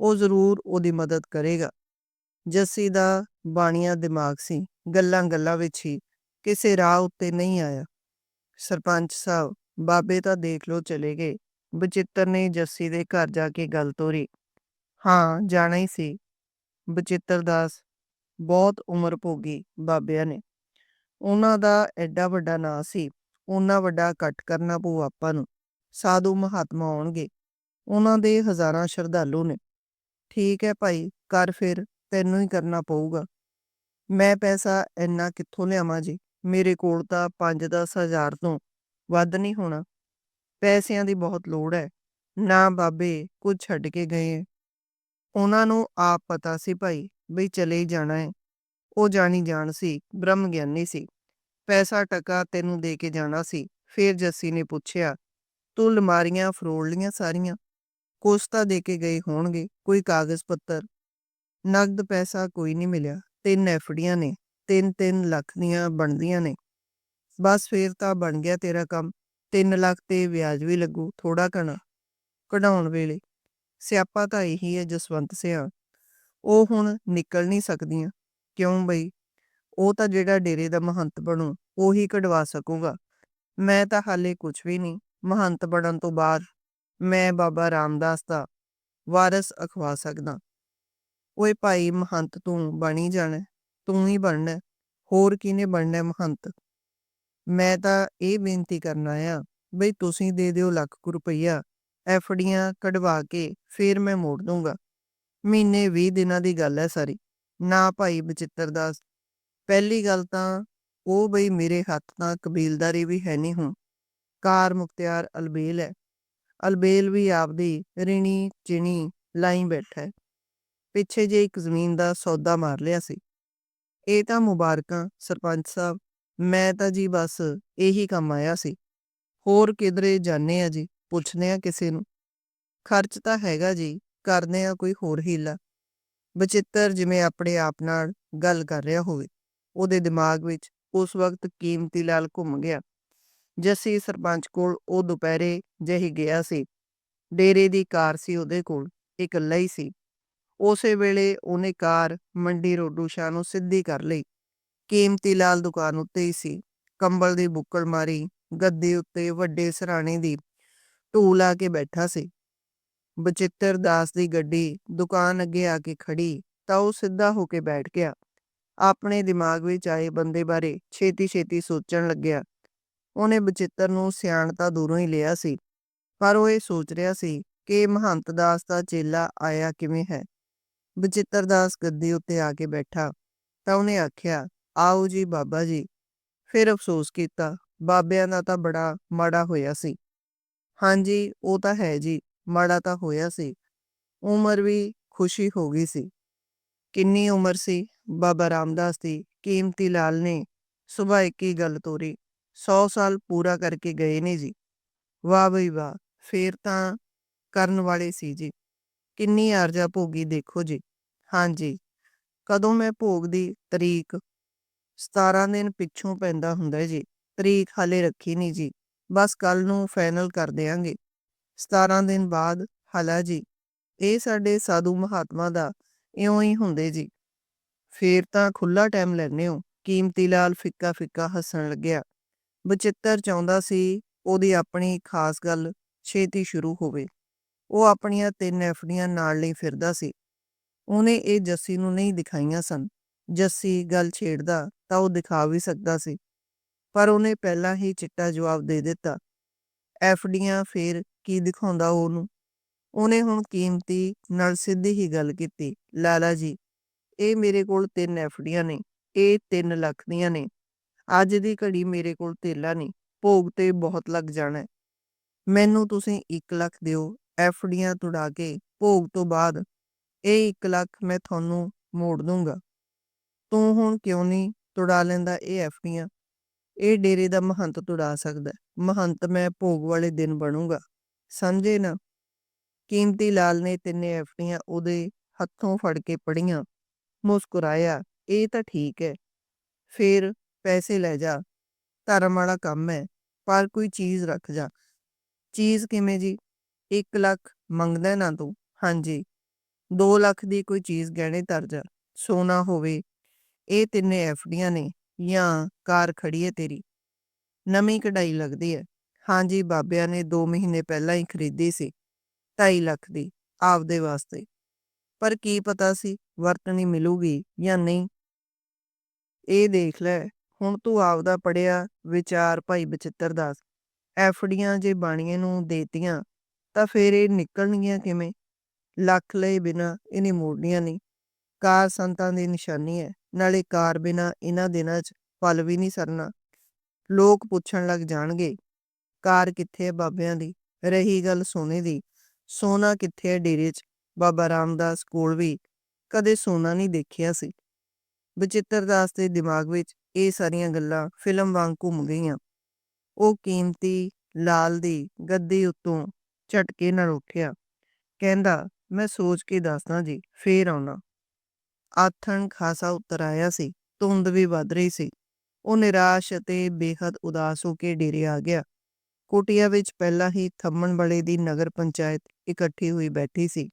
ਉਹ ਜ਼ਰੂਰ ਉਹਦੀ ਮਦਦ ਕਰੇਗਾ। ਜੱਸੀ ਦਾ ਬਾਣੀਆਂ ਦਿਮਾਗ ਸੀ, ਗੱਲਾਂ ਗੱਲਾਂ ਵਿੱਚ ਹੀ, ਕਿਸੇ ਰਾਹ ਉੱਤੇ ਨਹੀਂ ਆਇਆ। ਸਰਪੰਚ ਸਾਹਿਬ, ਬਾਬੇ ਤਾਂ ਦੇਖ ਲੋ ਚਲੇ ਗਏ, ਬਚਿੱਤਰ ਨੇ ਜੱਸੀ ਦੇ ਘਰ ਜਾ ਕੇ ਗੱਲ ਤੋਰੀ। ਹਾਂ, ਜਾਣਾ ਹੀ ਸੀ। ਬਚਿੱਤਰ ਦਾਸ, ਬਹੁਤ ਉਮਰ ਭੋਗੀ ਬਾਬਿਆਂ ਨੇ। ਉਹਨਾਂ ਦਾ ਐਡਾ ਵੱਡਾ ਨਾਂ ਸੀ, ਉਹਨਾਂ ਵੱਡਾ ਇਕੱਠ ਕਰਨਾ ਪਊ ਆਪਾਂ ਨੂੰ। ਸਾਧੂ ਮਹਾਤਮਾ ਆਉਣਗੇ। ਉਹਨਾਂ ਦੇ ਹਜ਼ਾਰਾਂ ਸ਼ਰਧਾਲੂ ਨੇ। ਠੀਕ ਹੈ ਭਾਈ, ਕਰ ਫਿਰ। ਤੈਨੂੰ ਹੀ ਕਰਨਾ ਪਊਗਾ। ਮੈਂ ਪੈਸਾ ਇੰਨਾ ਕਿੱਥੋਂ ਲਿਆਵਾਂ ਜੀ? ਮੇਰੇ ਕੋਲ ਤਾਂ 5-10 ਹਜ਼ਾਰ ਤੋਂ ਵੱਧ ਨਹੀਂ ਹੋਣਾ। ਪੈਸਿਆਂ ਦੀ ਬਹੁਤ ਲੋੜ ਹੈ ਨਾ ਬਾਬੇ, ਕੁਝ ਛੱਡ ਕੇ ਗਏ ਉਹਨਾਂ ਨੂੰ ਆਪ ਪਤਾ ਸੀ ਭਾਈ ਬਈ ਚਲੇ ਹੀ ਜਾਣਾ ਹੈ ਉਹ ਜਾਣੀ ਜਾਣ ਸੀ, ਬ੍ਰਹਮ ਗਿਆਨੀ ਸੀ। ਪੈਸਾ ਟਕਾ ਤੈਨੂੰ ਦੇ ਕੇ ਜਾਣਾ ਸੀ। ਫਿਰ ਜੱਸੀ ਨੇ ਪੁੱਛਿਆ, ਤੂੰ ਲਮਾਰੀਆਂ ਫਰੋੜ ਲੀਆਂ ਸਾਰੀਆਂ ਕੁਛ ਤਾਂ ਦੇ ਕੇ ਗਏ ਹੋਣਗੇ, ਕੋਈ ਕਾਗਜ਼ ਪੱਤਰ? ਨਗਦ ਪੈਸਾ ਕੋਈ ਨਹੀਂ ਮਿਲਿਆ। ਤਿੰਨ ਐਫੜੀਆਂ ਨੇ ਤਿੰਨ ਤਿੰਨ ਲੱਖ ਦੀਆਂ ਬਣਦੀਆਂ ਨੇ। ਬਸ ਫੇਰ ਤਾਂ ਬਣ ਗਿਆ ਤੇਰਾ ਕੰਮ। 3 ਲੱਖ ਤੇ ਵਿਆਜ ਵੀ ਲੱਗੂ ਥੋੜਾ ਕਣਾ ਕਢਾਉਣ ਵੇਲੇ। ਸਿਆਪਾ ਤਾਂ ਇਹੀ ਹੈ ਜਸਵੰਤ ਸਿਆ। ਉਹ ਹੁਣ ਨਿਕਲ ਨਹੀਂ ਸਕਦੀਆਂ। ਕਿਉਂ ਬਈ? ਉਹ ਤਾਂ ਜਿਹੜਾ ਡੇਰੇ ਦਾ ਮਹੰਤ ਬਣੂ, ਉਹੀ ਕਢਵਾ ਸਕੂਗਾ। ਮੈਂ ਤਾਂ ਹਾਲੇ ਕੁਝ ਵੀ ਨਹੀਂ। ਮਹੰਤ ਬਣਨ ਤੋਂ ਬਾਅਦ ਮੈਂ ਬਾਬਾ ਰਾਮਦਾਸ ਦਾ ਵਾਰਸ ਅਖਵਾ ਸਕਦਾ। ਓਏ ਭਾਈ ਮਹੰਤ ਤੂੰ ਬਣੀ ਜਾਣਾ, ਤੂੰ ਹੀ ਬਣਨਾ, ਹੋਰ ਕਿਹਨੇ ਬਣਨਾ ਮਹੰਤ? ਮੈਂ ਤਾਂ ਇਹ ਬੇਨਤੀ ਕਰਨਾ ਆ ਬਈ ਤੁਸੀਂ ਦੇ ਦਿਓ ਲੱਖ ਕੁ ਰੁਪਈਆ, ਐਫਡੀਆਂ ਕਢਵਾ ਕੇ ਫਿਰ ਮੈਂ ਮੋੜ ਦੂੰਗਾ। ਮਹੀਨੇ 20 ਦਿਨਾਂ ਦੀ ਗੱਲ ਹੈ ਸਾਰੀ, ਨਾ ਭਾਈ ਬਚਿੱਤਰ ਦਾਸ। ਪਹਿਲੀ ਗੱਲ ਤਾਂ ਉਹ ਬਈ ਮੇਰੇ ਹੱਥ ਤਾਂ ਕਬੀਲਦਾਰੀ ਵੀ ਹੈ ਨਹੀਂ ਹੁਣ। ਕਾਰ ਮੁਖਤਿਆਰ ਅਲਬੇਲ ਹੈ। ਅਲਬੇਲ ਵੀ ਆਪਦੀ ਰਿਣੀ ਚਿਣੀ ਲਾਈ ਬੈਠਾ ਹੈ। ਪਿੱਛੇ ਜੇ ਇੱਕ ਜ਼ਮੀਨ ਦਾ ਸੌਦਾ ਮਾਰ ਲਿਆ ਸੀ। ਇਹ ਤਾਂ ਮੁਬਾਰਕਾਂ, ਸਰਪੰਚ ਸਾਹਿਬ। ਮੈਂ ਤਾਂ ਜੀ ਬਸ ਇਹੀ ਕੰਮ ਆਇਆ ਸੀ। ਹੋਰ ਕਿਧਰੇ ਜਾਣੇ ਆ ਜੀ, ਪੁੱਛਦੇ ਆ ਕਿਸੇ ਨੂੰ। ਖਰਚ ਤਾਂ ਹੈਗਾ ਜੀ ਕਰਦੇ ਆ ਕੋਈ ਹੋਰ ਹੀਲਾ। ਬਚਿੱਤਰ ਜਿਵੇਂ ਆਪਣੇ ਆਪ ਨਾਲ ਗੱਲ ਕਰ ਰਿਹਾ ਹੋਵੇ, ਉਹਦੇ ਦਿਮਾਗ ਵਿੱਚ ਉਸ ਵਕਤ ਕੀਮਤੀ ਲਾਲ ਘੁੰਮ ਗਿਆ। ਜੱਸੀ ਸਰਪੰਚ ਕੋਲ ਉਹ ਦੁਪਹਿਰੇ ਜਿਹੀ ਗਿਆ ਸੀ। ਡੇਰੇ ਦੀ ਕਾਰ ਸੀ ਉਹਦੇ ਕੋਲ ਇਕੱਲਾ ਹੀ ਸੀ। ਉਸੇ ਵੇਲੇ ਉਹਨੇ ਕਾਰ ਮੰਡੀ ਰੋਡੂ ਸ਼ਾਹ ਨੂੰ ਸਿੱਧੀ ਕਰ ਲਈ। ਕੀਮਤੀ ਲਾਲ ਦੁਕਾਨ ਉੱਤੇ ਹੀ ਸੀ। ਕੰਬਲ ਦੀ ਬੁੱਕਲ ਮਾਰੀ, ਗੱਦੇ ਉੱਤੇ ਵੱਡੇ ਸਰਾਣੇ ਦੀ ਢੂ ਲਾ ਕੇ ਬੈਠਾ ਸੀ। ਬਚਿੱਤਰ ਦਾਸ ਦੀ ਗੱਡੀ ਦੁਕਾਨ ਅੱਗੇ ਆ ਕੇ ਖੜੀ, ਤਾਂ ਉਹ ਸਿੱਧਾ ਹੋ ਕੇ ਬੈਠ ਗਿਆ। ਆਪਣੇ ਦਿਮਾਗ ਵਿੱਚ ਆਏ ਬੰਦੇ ਬਾਰੇ ਛੇਤੀ-ਛੇਤੀ ਸੋਚਣ ਲੱਗਿਆ। ਉਹਨੇ ਬਚਿੱਤਰ ਨੂੰ ਸਿਆਣ ਤਾਂ ਦੂਰੋਂ ਹੀ ਲਿਆ ਸੀ, ਪਰ ਉਹ ਇਹ ਸੋਚ ਰਿਹਾ ਸੀ ਕਿ ਮਹੰਤ ਦਾਸ ਦਾ ਚੇਲਾ ਆਇਆ ਕਿਵੇਂ ਹੈ। ਬਚਿੱਤਰ ਦਾਸ ਗੱਦੀ ਉੱਤੇ ਆ ਕੇ ਬੈਠਾ ਤਾਂ ਉਹਨੇ ਆਖਿਆ, ਆਓ ਜੀ ਬਾਬਾ ਜੀ। ਫਿਰ ਅਫਸੋਸ ਕੀਤਾ, ਬਾਬਿਆਂ ਦਾ ਤਾਂ ਬੜਾ ਮਾੜਾ ਹੋਇਆ ਸੀ। ਹਾਂਜੀ, ਉਹ ਤਾਂ ਹੈ ਜੀ, ਮਾੜਾ ਤਾਂ ਹੋਇਆ ਸੀ। ਉਮਰ ਵੀ ਖੁਸ਼ੀ ਹੋ ਗਈ ਸੀ। ਕਿੰਨੀ ਉਮਰ ਸੀ? ਬਾਬਾ ਰਾਮਦਾਸ ਦੀ ਕੀਮਤੀ ਲਾਲ ਨੇ ਸੁਬਾਹ ਇੱਕ ਹੀ ਗੱਲ ਤੋਰੀ 100 ਸਾਲ ਪੂਰਾ ਕਰਕੇ ਗਏ ਨੇ ਜੀ। ਵਾਹ ਬਈ ਵਾਹ, ਫੇਰ ਤਾਂ ਕਰਨ ਵਾਲੇ ਸੀ ਜੀ। ਕਿੰਨੀ ਆਰਜਾ ਭੋਗੀ ਦੇਖੋ ਜੀ। ਹਾਂਜੀ। ਕਦੋਂ ਮੈਂ ਭੋਗ ਦੀ ਤਰੀਕ 17 ਦਿਨ ਪਿੱਛੋਂ ਪੈਂਦਾ ਹੁੰਦਾ ਜੀ। ਤਰੀਕ ਹਾਲੇ ਰੱਖੀ ਨਹੀਂ ਜੀ। ਬਸ ਕੱਲ ਨੂੰ ਫਾਈਨਲ ਕਰ ਦੇਾਂਗੇ 17 ਦਿਨ ਬਾਅਦ ਹਾਲਾ ਜੀ। ਇਹ ਸਾਡੇ ਸਾਧੂ ਮਹਾਤਮਾ ਦਾ ਇਉਂ ਹੀ ਹੁੰਦੇ ਜੀ। ਫੇਰ ਤਾਂ ਖੁੱਲਾ ਟਾਈਮ ਲੈਣੇ ਹੋ। ਕੀਮਤੀ ਲਾਲ ਫਿੱਕਾ ਫਿੱਕਾ ਹੱਸਣ ਲੱਗਿਆ। ਬਚਿੱਤਰ ਚਾਹੁੰਦਾ ਸੀ ਉਹਦੀ ਆਪਣੀ ਖਾਸ ਗੱਲ ਛੇਤੀ ਸ਼ੁਰੂ ਹੋਵੇ। ਉਹ ਆਪਣੀਆਂ ਤਿੰਨ ਐਫਡੀਆਂ ਨਾਲ ਲਈ ਫਿਰਦਾ ਸੀ। ਉਹਨੇ ਇਹ ਜੱਸੀ ਨੂੰ ਨਹੀਂ ਦਿਖਾਈਆਂ ਸਨ। ਜੱਸੀ ਗੱਲ ਛੇੜਦਾ ਤਾਂ ਉਹ ਦਿਖਾ ਵੀ ਸਕਦਾ ਸੀ। ਪਰ ਉਹਨੇ ਪਹਿਲਾਂ ਹੀ ਚਿੱਟਾ ਜਵਾਬ ਦੇ ਦਿੱਤਾ। ਐਫਡੀਆਂ ਫੇਰ ਕੀ ਦਿਖਾਉਂਦਾ ਉਹਨੂੰ? ਉਹਨੇ ਹੁਣ ਕੀਮਤੀ ਨਾਲ ਸਿੱਧੀ ਹੀ ਗੱਲ ਕੀਤੀ, ਲਾਲਾ ਜੀ, ਇਹ ਮੇਰੇ ਕੋਲ ਤਿੰਨ ਐਫਡੀਆਂ ਨੇ, ਇਹ 3 ਲੱਖ ਦੀਆਂ ਨੇ। ਅੱਜ ਦੀ ਘੜੀ ਮੇਰੇ ਕੋਲ ਤੇਲਾ ਨਹੀਂ, ਭੋਗ ਤੇ ਬਹੁਤ ਲੱਗ ਜਾਣਾ। ਮੈਨੂੰ ਤੁਸੀਂ 1 ਲੱਖ ਦਿਓ, ਐਫਡੀਆਂ ਤੁੜਾ ਕੇ ਭੋਗ ਤੋਂ ਬਾਅਦ ਇਹ 1 ਲੱਖ ਮੈਂ ਤੁਹਾਨੂੰ ਮੋੜ ਦੂੰਗਾ। ਤੂੰ ਹੁਣ ਕਿਉਂ ਨਹੀਂ ਤੁੜਾ ਲੈਂਦਾ ਇਹ ਐਫਡੀਆਂ? ਇਹ ਡੇਰੇ ਦਾ ਮਹੰਤ ਤੁੜਾ ਸਕਦਾ ਮਹੰਤ ਮੈਂ ਭੋਗ ਵਾਲੇ ਦਿਨ ਬਣੂੰਗਾ। ਸਮਝੇ ਨਾ? ਕੀਮਤੀ ਲਾਲ ਨੇ ਤਿੰਨੇ ਐਫਡੀਆਂ ਉਹਦੇ ਹੱਥੋਂ ਫੜ ਕੇ ਪੜੀਆਂ ਮੁਸਕਰਾਇਆ, ਇਹ ਤਾਂ ਠੀਕ ਹੈ। ਫਿਰ ਪੈਸੇ ਲੈ ਜਾ। ਧਰਮ ਵਾਲਾ ਕੰਮ ਹੈ, ਪਰ ਕੋਈ ਚੀਜ਼ ਰੱਖ ਜਾ। ਚੀਜ਼ ਕਿਵੇਂ ਜੀ? 1 ਲੱਖ ਮੰਗਦਾ ਨਾ ਤੂੰ। ਹਾਂਜੀ। 2 ਲੱਖ ਦੀ ਕੋਈ ਚੀਜ਼ ਗਹਿਣੇ ਧਰ ਜਾ, ਸੋਨਾ ਹੋਵੇ, ਇਹ ਤਿੰਨੇ ਐਫਡੀਆਂ ਨੇ, ਜਾਂ ਕਾਰ ਖੜੀ ਹੈ ਤੇਰੀ। ਨਵੀਂ ਕਢਾਈ ਲੱਗਦੀ ਹੈ। ਹਾਂਜੀ ਬਾਬਿਆਂ ਨੇ 2 ਮਹੀਨੇ ਪਹਿਲਾਂ ਹੀ ਖਰੀਦੀ ਸੀ 2.5 ਲੱਖ ਦੀ, ਆਪਦੇ ਵਾਸਤੇ। ਪਰ ਕੀ ਪਤਾ ਸੀ, ਵਰਤਣੀ ਮਿਲੂਗੀ ਜਾਂ ਨਹੀਂ? ਇਹ ਦੇਖ ਲੈ, ਹੁਣ ਤੂੰ ਆਪਦਾ ਪੜਿਆ ਵਿਚਾਰ ਭਾਈ ਬਚਿੱਤਰ ਦਾਸ। ਐਫਡੀਆਂ ਜੇ ਬਾਣੀਏ ਨੂੰ ਦੇਤੀਆਂ, ਤਾਂ ਫੇਰ ਇਹ ਨਿਕਲਣਗੀਆਂ ਕਿਵੇਂ? ਲੱਖ ਲਈ ਬਿਨਾ ਇਹਨੇ ਮੋੜਨੀਆਂ ਨਹੀਂ। ਕਾਰ ਸੰਤਾਂ ਦੀ ਨਿਸ਼ਾਨੀ ਹੈ। ਨਾਲੇ ਕਾਰ ਬਿਨਾ ਇਹਨਾਂ ਦਿਨਾਂ 'ਚ ਪਲ ਵੀ ਨਹੀਂ ਸਰਨਾ। ਲੋਕ ਪੁੱਛਣ ਲੱਗ ਜਾਣਗੇ, ਕਾਰ ਕਿੱਥੇ ਹੈ ਬਾਬਿਆਂ ਦੀ? ਰਹੀ ਗੱਲ ਸੋਨੇ ਦੀ। ਸੋਨਾ ਕਿੱਥੇ ਹੈ ਡੇਰੇ 'ਚ? ਬਾਬਾ ਰਾਮਦਾਸ ਕੋਲ ਵੀ ਕਦੇ ਸੋਨਾ ਨਹੀਂ ਦੇਖਿਆ ਸੀ। ਬਚਿੱਤਰ ਦਾਸ ਦੇ ਦਿਮਾਗ ਵਿੱਚ ਇਹ ਸਾਰੀਆਂ ਗੱਲਾਂ ਫਿਲਮ ਵਾਂਗ ਘੁੰਮ ਗਈਆਂ। ਉਹ ਕੀਮਤੀ ਲਾਲ ਦੀ ਗੱਦੀ ਉੱਤੋਂ ਝਟਕੇ ਨਾਲ ਉੱਠਿਆ। ਕਹਿੰਦਾ ਮੈਂ ਸੋਚ ਕੇ ਦੱਸਦਾ ਜੀ, ਫੇਰ ਆਉਣਾ। ਆਥਣ ਖਾਸਾ ਉਤਰ ਆਇਆ ਸੀ, ਧੁੰਦ ਵੀ ਵੱਧ ਰਹੀ ਸੀ। ਉਹ ਨਿਰਾਸ਼ ਅਤੇ ਬੇਹੱਦ ਉਦਾਸ ਹੋ ਕੇ ਡੇਰੇ ਆ ਗਿਆ। ਕੁਟਿਆ ਵਿੱਚ ਪਹਿਲਾਂ ਹੀ ਥੰਮਣ ਵਾਲੇ ਦੀ ਨਗਰ ਪੰਚਾਇਤ ਇਕੱਠੀ ਹੋਈ ਬੈਠੀ ਸੀ।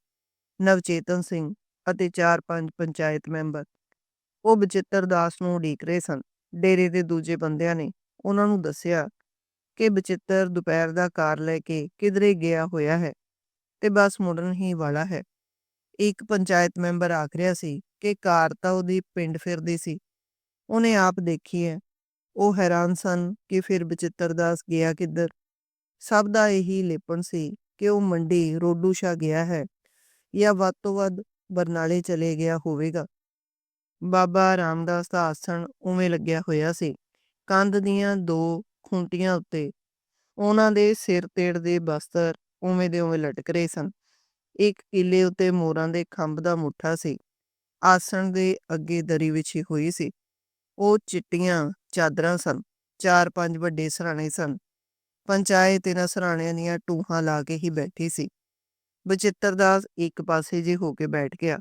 ਨਵਚੇਤਨ ਸਿੰਘ ਅਤੇ ਚਾਰ ਪੰਜ ਪੰਚਾਇਤ ਮੈਂਬਰ। ਉਹ ਬਚਿੱਤਰ ਦਾਸ ਨੂੰ ਉਡੀਕ ਰਹੇ ਸਨ। ਡੇਰੇ ਦੇ ਦੂਜੇ ਬੰਦਿਆਂ ਨੇ ਉਹਨਾਂ ਨੂੰ ਦੱਸਿਆ ਕਿ ਬਚਿੱਤਰ ਦੁਪਹਿਰ ਦਾ ਕਾਰ ਲੈ ਕੇ ਕਿਧਰੇ ਗਿਆ ਹੋਇਆ ਹੈ। ਤੇ ਬਸ ਮੁੜਨ ਹੀ ਵਾਲਾ ਹੈ। ਇੱਕ ਪੰਚਾਇਤ ਮੈਂਬਰ ਆਖ ਰਿਹਾ ਸੀ ਕਿ ਕਾਰ ਤਾਂ ਉਹਦੀ ਪਿੰਡ ਫਿਰਦੀ ਸੀ। ਉਹਨੇ ਆਪ ਦੇਖੀ ਹੈ। ਉਹ ਹੈਰਾਨ ਸਨ ਕਿ ਫਿਰ ਬਚਿੱਤਰ ਦਾਸ ਗਿਆ ਕਿੱਧਰ। ਸਭ ਦਾ ਇਹੀ ਲੇਪਣ ਸੀ ਕਿ ਉਹ ਮੰਡੀ ਰੋਡੂ ਸ਼ਾ ਗਿਆ ਹੈ ਜਾਂ ਵੱਧ ਤੋਂ ਵੱਧ ਬਰਨਾਲੇ ਚਲੇ ਗਿਆ ਹੋਵੇਗਾ। ਬਾਬਾ ਰਾਮਦਾਸ ਦਾ ਆਸਣ ਉਵੇਂ ਲੱਗਿਆ ਹੋਇਆ ਸੀ। ਕੰਧ ਦੀਆਂ ਦੋ ਖੁੰਟੀਆਂ ਉੱਤੇ ਉਹਨਾਂ ਦੇ ਸਿਰ ਤੇੜ ਦੇ ਬਸਤਰ ਉਵੇਂ ਦੇ ਉਵੇਂ ਲਟਕ ਰਹੇ ਸਨ। ਇੱਕ ਕਿਲੇ ਉੱਤੇ ਮੋਰਾਂ ਦੇ ਖੰਭ ਦਾ ਮੁੱਠਾ ਸੀ। ਆਸਣ ਦੇ ਅੱਗੇ ਦਰੀ ਵਿਛੀ ਹੋਈ ਸੀ। ਉਹ ਚਿੱਟੀਆਂ ਚਾਦਰਾਂ ਸਨ। ਚਾਰ ਪੰਜ ਵੱਡੇ ਸਰਾਣੇ ਸਨ। ਪੰਚਾਇਤ ਇਹਨਾਂ ਸਰਾਣਿਆਂ ਦੀਆਂ ਟੂਹਾਂ ਲਾ ਕੇ ਹੀ ਬੈਠੀ ਸੀ। ਬਚਿੱਤਰ ਦਾਸ ਇੱਕ ਪਾਸੇ ਜੇ ਹੋ ਕੇ ਬੈਠ ਗਿਆ।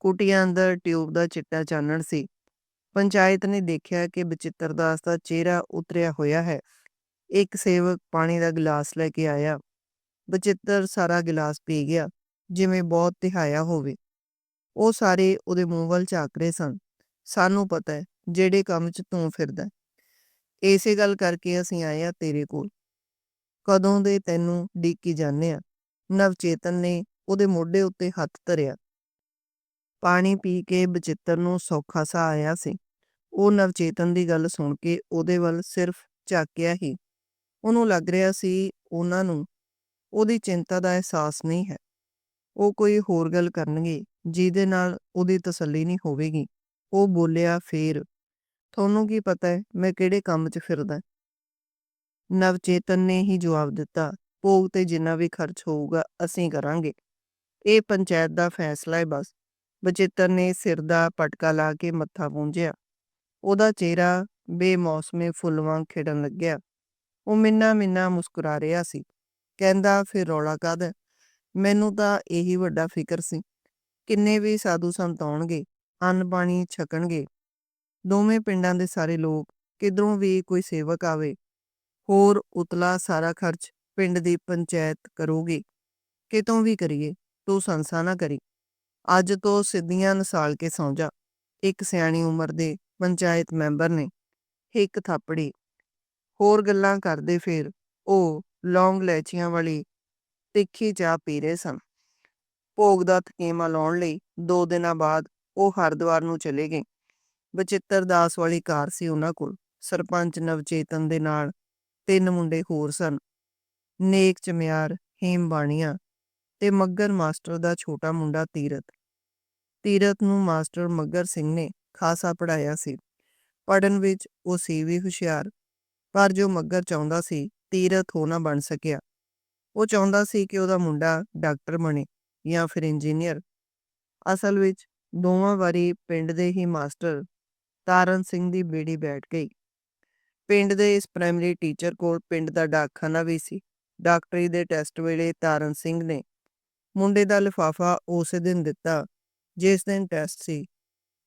ਕੁਟੀਆਂ ਅੰਦਰ ਟਿਊਬ ਦਾ ਚਿੱਟਾ ਚਾਨਣ ਸੀ। ਪੰਚਾਇਤ ਨੇ ਦੇਖਿਆ ਕਿ ਬਚਿੱਤਰ ਦਾਸ ਦਾ ਚਿਹਰਾ ਉਤਰਿਆ ਹੋਇਆ ਹੈ। ਇੱਕ ਸੇਵਕ ਪਾਣੀ ਦਾ ਗਲਾਸ ਲੈ ਕੇ ਆਇਆ। ਬਚਿੱਤਰ ਸਾਰਾ ਗਿਲਾਸ ਪੀ ਗਿਆ, ਜਿਵੇਂ ਬਹੁਤ ਤਿਹਾਇਆ ਹੋਵੇ। ਉਹ ਸਾਰੇ ਉਹਦੇ ਮੂੰਹ ਵੱਲ ਝਾਕ ਰਹੇ ਸਨ। ਸਾਨੂੰ ਪਤਾ ਹੈ, ਜਿਹੜੇ ਕੰਮ 'ਚ ਤੂੰ ਫਿਰਦਾ ਇਸੇ ਗੱਲ ਕਰਕੇ ਅਸੀਂ ਆਏ ਆ ਤੇਰੇ ਕੋਲ। ਕਦੋਂ ਦੇ ਤੈਨੂੰ ਡੀਕੀ ਜਾਂਦੇ ਆ ਨਵਚੇਤਨ ਨੇ ਉਹਦੇ ਮੋਢੇ ਉੱਤੇ ਹੱਥ ਧਰਿਆ। ਪਾਣੀ ਪੀ ਕੇ ਬਚਿੱਤਰ ਨੂੰ ਸੌਖਾ ਸਾ ਆਇਆ ਸੀ। ਉਹ ਨਵਚੇਤਨ ਦੀ ਗੱਲ ਸੁਣ ਕੇ ਉਹਦੇ ਵੱਲ ਸਿਰਫ ਝਾਕਿਆ ਹੀ। ਉਹਨੂੰ ਲੱਗ ਰਿਹਾ ਸੀ ਉਹਨਾਂ ਨੂੰ ਉਹਦੀ ਚਿੰਤਾ ਦਾ ਅਹਿਸਾਸ ਨਹੀਂ ਹੈ। ਉਹ ਕੋਈ ਹੋਰ ਗੱਲ ਕਰਨਗੇ, ਜਿਹਦੇ ਨਾਲ ਉਹਦੀ ਤਸੱਲੀ ਨਹੀਂ ਹੋਵੇਗੀ। ਉਹ ਬੋਲਿਆ, ਫੇਰ, ਤੁਹਾਨੂੰ ਕੀ ਪਤਾ ਹੈ, ਮੈਂ ਕਿਹੜੇ ਕੰਮ 'ਚ ਫਿਰਦਾ ਨਵਚੇਤਨ ਨੇ ਹੀ ਜਵਾਬ ਦਿੱਤਾ, ਭੋਗ ਤੇ ਜਿੰਨਾ ਵੀ ਖਰਚ ਹੋਊਗਾ, ਅਸੀਂ ਕਰਾਂਗੇ। ਇਹ ਪੰਚਾਇਤ ਦਾ ਫੈਸਲਾ ਹੈ ਬਸ। ਬਚਿੱਤਰ ਨੇ ਸਿਰ ਦਾ ਪਟਕਾ ਲਾ ਕੇ ਮੱਥਾ ਪੂੰਝਿਆ। ਉਹਦਾ ਚਿਹਰਾ ਬੇਮੌਸਮੇ ਫੁੱਲ ਵਾਂਗ ਖਿੜਨ ਲੱਗਿਆ। ਉਹ ਮਿੰਨਾ ਮਿੰਨਾ ਮੁਸਕਰਾ ਰਿਹਾ ਸੀ। ਕਹਿੰਦਾ, ਫਿਰ ਰੌਲਾ ਕਾਹਦਾ? ਮੈਨੂੰ ਤਾਂ ਇਹੀ ਵੱਡਾ ਫਿਕਰ ਸੀ। ਕਿੰਨੇ ਵੀ ਸਾਧੂ ਸੰਤ ਆਉਣਗੇ, ਅੰਨ ਪਾਣੀ ਛਕਣਗੇ, ਦੋਵੇਂ ਪਿੰਡਾਂ ਦੇ ਸਾਰੇ ਲੋਕ ਕਿਧਰੋਂ ਵੀ ਕੋਈ ਸੇਵਕ ਆਵੇ, ਹੋਰ ਉਤਲਾ ਸਾਰਾ ਖਰਚ ਪਿੰਡ ਦੀ ਪੰਚਾਇਤ ਕਰੋਗੇ। ਕਿਤੋਂ ਵੀ ਕਰੀਏ, ਤੂੰ ਸੰਸਾ ਨਾ ਕਰੀ। ਅੱਜ ਤੋਂ ਸਿੱਧੀਆਂ ਨਸਾਲ ਕੇ ਸੌਂ ਜਾ। ਇੱਕ ਸਿਆਣੀ ਉਮਰ ਦੇ ਪੰਚਾਇਤ ਮੈਂਬਰ ਨੇ ਇੱਕ ਥਾਪੜੀ। ਹੋਰ ਗੱਲਾਂ ਕਰਦੇ ਫਿਰ ਉਹ ਲੌਂਗ ਲੈਚੀਆਂ ਵਾਲੀ ਤਿੱਖੀ ਚਾਹ ਪੀ ਰਹੇ ਸਨ। ਭੋਗ ਦਾ ਥਕੇਮਾ ਲਾਉਣ ਲਈ ਦੋ ਦਿਨਾਂ ਬਾਅਦ ਉਹ ਹਰਿਦੁਆਰ ਨੂੰ ਚਲੇ ਗਏ। ਬਚਿੱਤਰ ਦਾਸ ਵਾਲੀ ਕਾਰ ਸੀ ਉਹਨਾਂ ਕੋਲ। ਸਰਪੰਚ ਨਵਚੇਤਨ ਦੇ ਨਾਲ ਤਿੰਨ ਮੁੰਡੇ ਹੋਰ ਸਨ। ਨੇਕ ਚਮਿਆਰ, ਹੇਮ ਬਾਣੀਆਂ ਤੇ ਮੱਗਰ ਮਾਸਟਰ ਦਾ ਛੋਟਾ ਮੁੰਡਾ ਤੀਰਤ ਤੀਰਤ ਨੂੰ ਮਾਸਟਰ ਮੱਗਰ ਸਿੰਘ ਨੇ ਖਾਸਾ ਪੜਾਇਆ ਸੀ। ਪੜਨ ਵਿੱਚ ਉਹ ਸੀ ਵੀ ਹੁਸ਼ਿਆਰ, ਪਰ ਜੋ ਮੱਗਰ ਚਾਹੁੰਦਾ ਸੀ ਤੀਰਥ ਹੋਣਾ ਬਣ ਸਕਿਆ। ਉਹ ਚਾਹੁੰਦਾ ਸੀ ਕਿ ਉਹਦਾ ਮੁੰਡਾ ਡਾਕਟਰ ਬਣੇ ਜਾਂ ਫਿਰ ਇੰਜੀਨੀਅਰ। ਅਸਲ ਵਿੱਚ ਦੋਵਾਂ ਵਾਰੀ ਪਿੰਡ ਦੇ ਹੀ ਮਾਸਟਰ ਤਾਰਨ ਸਿੰਘ ਦੀ ਬੇੜੀ ਬੈਠ ਗਈ। ਪਿੰਡ ਦੇ ਇਸ ਪ੍ਰਾਇਮਰੀ ਟੀਚਰ ਕੋਲ ਪਿੰਡ ਦਾ ਡਾਕਖਾਨਾ ਵੀ ਸੀ। ਡਾਕਟਰੀ ਦੇ ਟੈਸਟ ਵੇਲੇ ਤਾਰਨ ਸਿੰਘ ਨੇ ਮੁੰਡੇ ਦਾ ਲਿਫਾਫਾ ਉਸੇ ਦਿਨ ਦਿੱਤਾ, ਜਿਸ ਦਿਨ ਟੈਸਟ ਸੀ।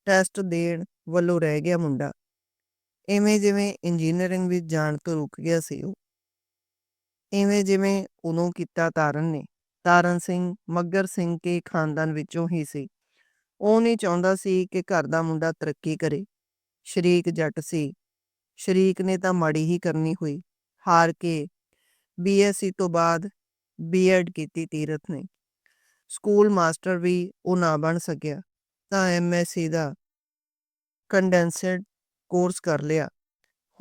ਟੈਸਟ ਦੇਣ ਵੱਲੋਂ ਰਹਿ ਗਿਆ ਮੁੰਡਾ। ਐਵੇਂ ਜਿਵੇਂ ਇੰਜੀਨੀਅਰਿੰਗ ਵਿੱਚ ਜਾਣ ਤੋਂ ਰੁਕ ਗਿਆ ਸੀ ਉਹ। ਇਵੇਂ ਜਿਵੇਂ ਉਹਨੂੰ ਕੀਤਾ ਤਾਰਨ ਨੇ, ਤਾਰਨ ਸਿੰਘ ਮੱਗਰ ਸਿੰਘ ਕੇ ਖਾਨਦਾਨ ਵਿੱਚੋਂ ਹੀ ਸੀ। ਉਹ ਨਹੀਂ ਚਾਹੁੰਦਾ ਸੀ ਕਿ ਘਰ ਦਾ ਮੁੰਡਾ ਤਰੱਕੀ ਕਰੇ। ਸ਼ਰੀਕ ਜੱਟ ਸੀ। ਸ਼ਰੀਕ ਨੇ ਤਾਂ ਮਾੜੀ ਹੀ ਕਰਨੀ ਹੋਈ। ਹਾਰ ਕੇ ਬੀਐਸਸੀ ਤੋਂ ਬਾਅਦ ਬੀਐਡ ਕੀਤੀ ਤੀਰਤ ਨੇ। ਸਕੂਲ ਮਾਸਟਰ ਵੀ ਉਹ ਨਾ ਬਣ ਸਕਿਆ, ਤਾਂ ਐਮਐਸਸੀ ਦਾ ਕੰਡੈਂਸਡ ਕੋਰਸ ਕਰ ਲਿਆ।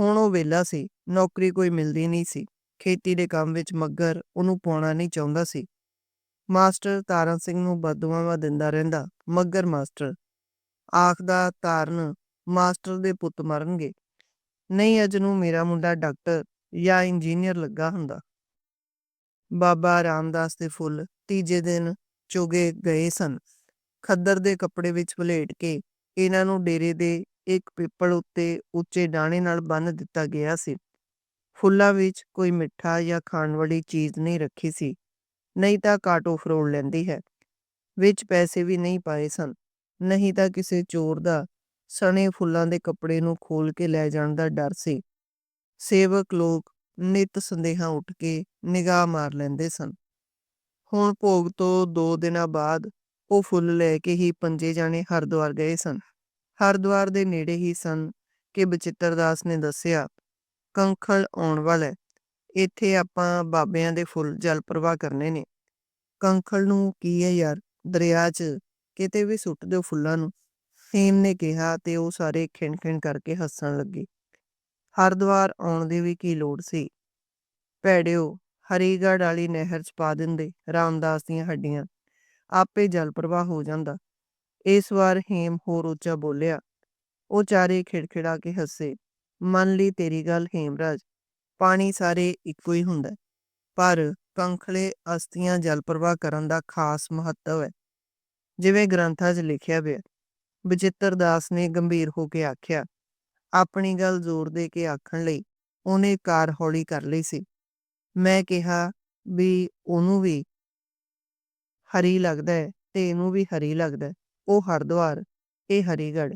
ਹੁਣ ਉਹ ਵਿਹਲਾ ਸੀ, ਨੌਕਰੀ ਕੋਈ ਮਿਲਦੀ ਨਹੀਂ ਸੀ। ਖੇਤੀ ਦੇ ਕੰਮ ਵਿੱਚ ਮੱਗਰ ਉਹਨੂੰ ਪਾਉਣਾ ਨਹੀਂ ਚਾਹੁੰਦਾ ਸੀ। ਮਾਸਟਰ ਤਾਰਨ ਸਿੰਘ ਨੂੰ ਬਦਦੁਆਵਾਂ ਦਿੰਦਾ ਰਹਿੰਦਾ ਮੱਗਰ ਮਾਸਟਰ। ਆਖਦਾ ਤਾਰਨ ਮਾਸਟਰ ਦੇ ਪੁੱਤ ਮਰਨਗੇ। ਨਹੀਂ, ਅਜ ਨੂੰ ਮੇਰਾ ਮੁੰਡਾ ਡਾਕਟਰ ਜਾਂ ਇੰਜੀਨੀਅਰ ਲੱਗਾ ਹੁੰਦਾ। ਬਾਬਾ ਰਾਮਦਾਸ ਦੇ ਫੁੱਲ ਤੀਜੇ ਦਿਨ ਚੁਗੇ ਗਏ ਸਨ। ਖੱਦਰ ਦੇ ਕੱਪੜੇ ਵਿੱਚ ਵਲੇਟ ਕੇ ਇਹਨਾਂ ਨੂੰ ਡੇਰੇ ਦੇ ਇੱਕ ਪਿੱਪਲ ਉੱਤੇ ਉੱਚੇ ਡਾਣੇ ਨਾਲ ਬੰਨ ਦਿੱਤਾ ਗਿਆ ਸੀ। ਫੁੱਲਾਂ ਵਿੱਚ ਕੋਈ ਮਿੱਠਾ ਜਾਂ ਖਾਣ ਵਾਲੀ ਚੀਜ਼ ਨਹੀਂ ਰੱਖੀ ਸੀ, ਨਹੀਂ ਤਾਂ ਕਾਟੋ ਫਰੋੜ ਲੈਂਦੀ ਹੈ। ਵਿੱਚ ਪੈਸੇ ਵੀ ਨਹੀਂ ਪਾਏ ਸਨ, ਨਹੀਂ ਤਾਂ ਕਿਸੇ ਚੋਰ ਦਾ ਸਣੇ ਫੁੱਲਾਂ ਦੇ ਕੱਪੜੇ ਨੂੰ ਖੋਲ ਕੇ ਲੈ ਜਾਣ ਦਾ ਡਰ ਸੀ। ਸੇਵਕ ਲੋਕ ਨਿਤ ਸੰਦੇਹਾਂ ਉੱਠ ਕੇ ਨਿਗਾਹ ਮਾਰ ਲੈਂਦੇ ਸਨ। ਹੁਣ ਭੋਗ ਤੋਂ ਦੋ ਦਿਨਾਂ ਬਾਅਦ ਉਹ ਫੁੱਲ ਲੈ ਕੇ ਹੀ ਪੰਜੇ ਜਾਣੇ ਹਰਿਦੁਆਰ ਗਏ ਸਨ। ਹਰਿਦੁਆਰ ਦੇ ਨੇੜੇ ਹੀ ਸਨ ਕਿ ਬਚਿੱਤਰ ਦਾਸ ਨੇ ਦੱਸਿਆ ਕੰਖਲ ਆਉਣ ਵਾਲਾ ਹੈ। ਇੱਥੇ ਆਪਾਂ ਬਾਬਿਆਂ ਦੇ ਫੁੱਲ ਜਲ ਪ੍ਰਵਾਹ ਕਰਨੇ ਨੇ। ਕੰਖਲ ਨੂੰ ਕੀ ਹੈ ਯਾਰ? ਦਰਿਆ 'ਚ ਕਿਤੇ ਵੀ ਸੁੱਟ ਦਿਓ ਫੁੱਲਾਂ ਨੂੰ। ਹੇਮ ਨੇ ਕਿਹਾ ਤੇ ਉਹ ਸਾਰੇ ਖਿੰਨ-ਖਿੰਨ ਕਰਕੇ ਹੱਸਣ ਲੱਗੇ। ਹਰਿਦੁਆਰ ਆਉਣ ਦੀ ਵੀ ਕੀ ਲੋੜ ਸੀ? ਭੈੜਿਓ, ਹਰੀਗੜ੍ਹ ਵਾਲੀ ਨਹਿਰ 'ਚ ਪਾ ਦਿੰਦੇ ਰਾਮਦਾਸ ਦੀਆਂ ਹੱਡੀਆਂ। ਆਪੇ ਜਲ ਪ੍ਰਵਾਹ ਹੋ ਜਾਂਦਾ। ਇਸ ਵਾਰ ਹੇਮ ਹੋਰ ਉੱਚਾ ਬੋਲਿਆ। ਉਹ ਚਾਰੇ ਖਿੜਖਿੜਾ ਕੇ ਹੱਸੇ। ਮੰਨ ਲਈ ਤੇਰੀ ਗੱਲ ਹੇਮਰਾਜ, ਪਾਣੀ ਸਾਰੇ ਇੱਕੋ ਹੀ ਹੁੰਦਾ ਪਰ ਕੰਖਲੇ ਅਸਥੀਆਂ ਜਲ ਪ੍ਰਵਾਹ ਕਰਨ ਦਾ ਖਾਸ ਮਹੱਤਵ ਹੈ। ਜਿਵੇਂ ਗ੍ਰੰਥਾਂ 'ਚ ਲਿਖਿਆ ਹੋਇਆ ਬਚਿੱਤਰ ਦਾਸ ਨੇ ਗੰਭੀਰ ਹੋ ਕੇ ਆਖਿਆ, ਆਪਣੀ ਗੱਲ ਜ਼ੋਰ ਦੇ ਕੇ ਆਖਣ ਲਈ ਉਹਨੇ ਕਾਰ ਹੌਲੀ ਕਰ ਲਈ ਸੀ। ਮੈਂ ਕਿਹਾ ਵੀ ਉਹਨੂੰ ਵੀ ਹਰੀ ਲੱਗਦਾ ਹੈ ਤੇ ਇਹਨੂੰ ਵੀ ਹਰੀ ਲੱਗਦਾ ਉਹ ਹਰਿਦੁਆਰ, ਇਹ ਹਰੀਗੜ੍ਹ,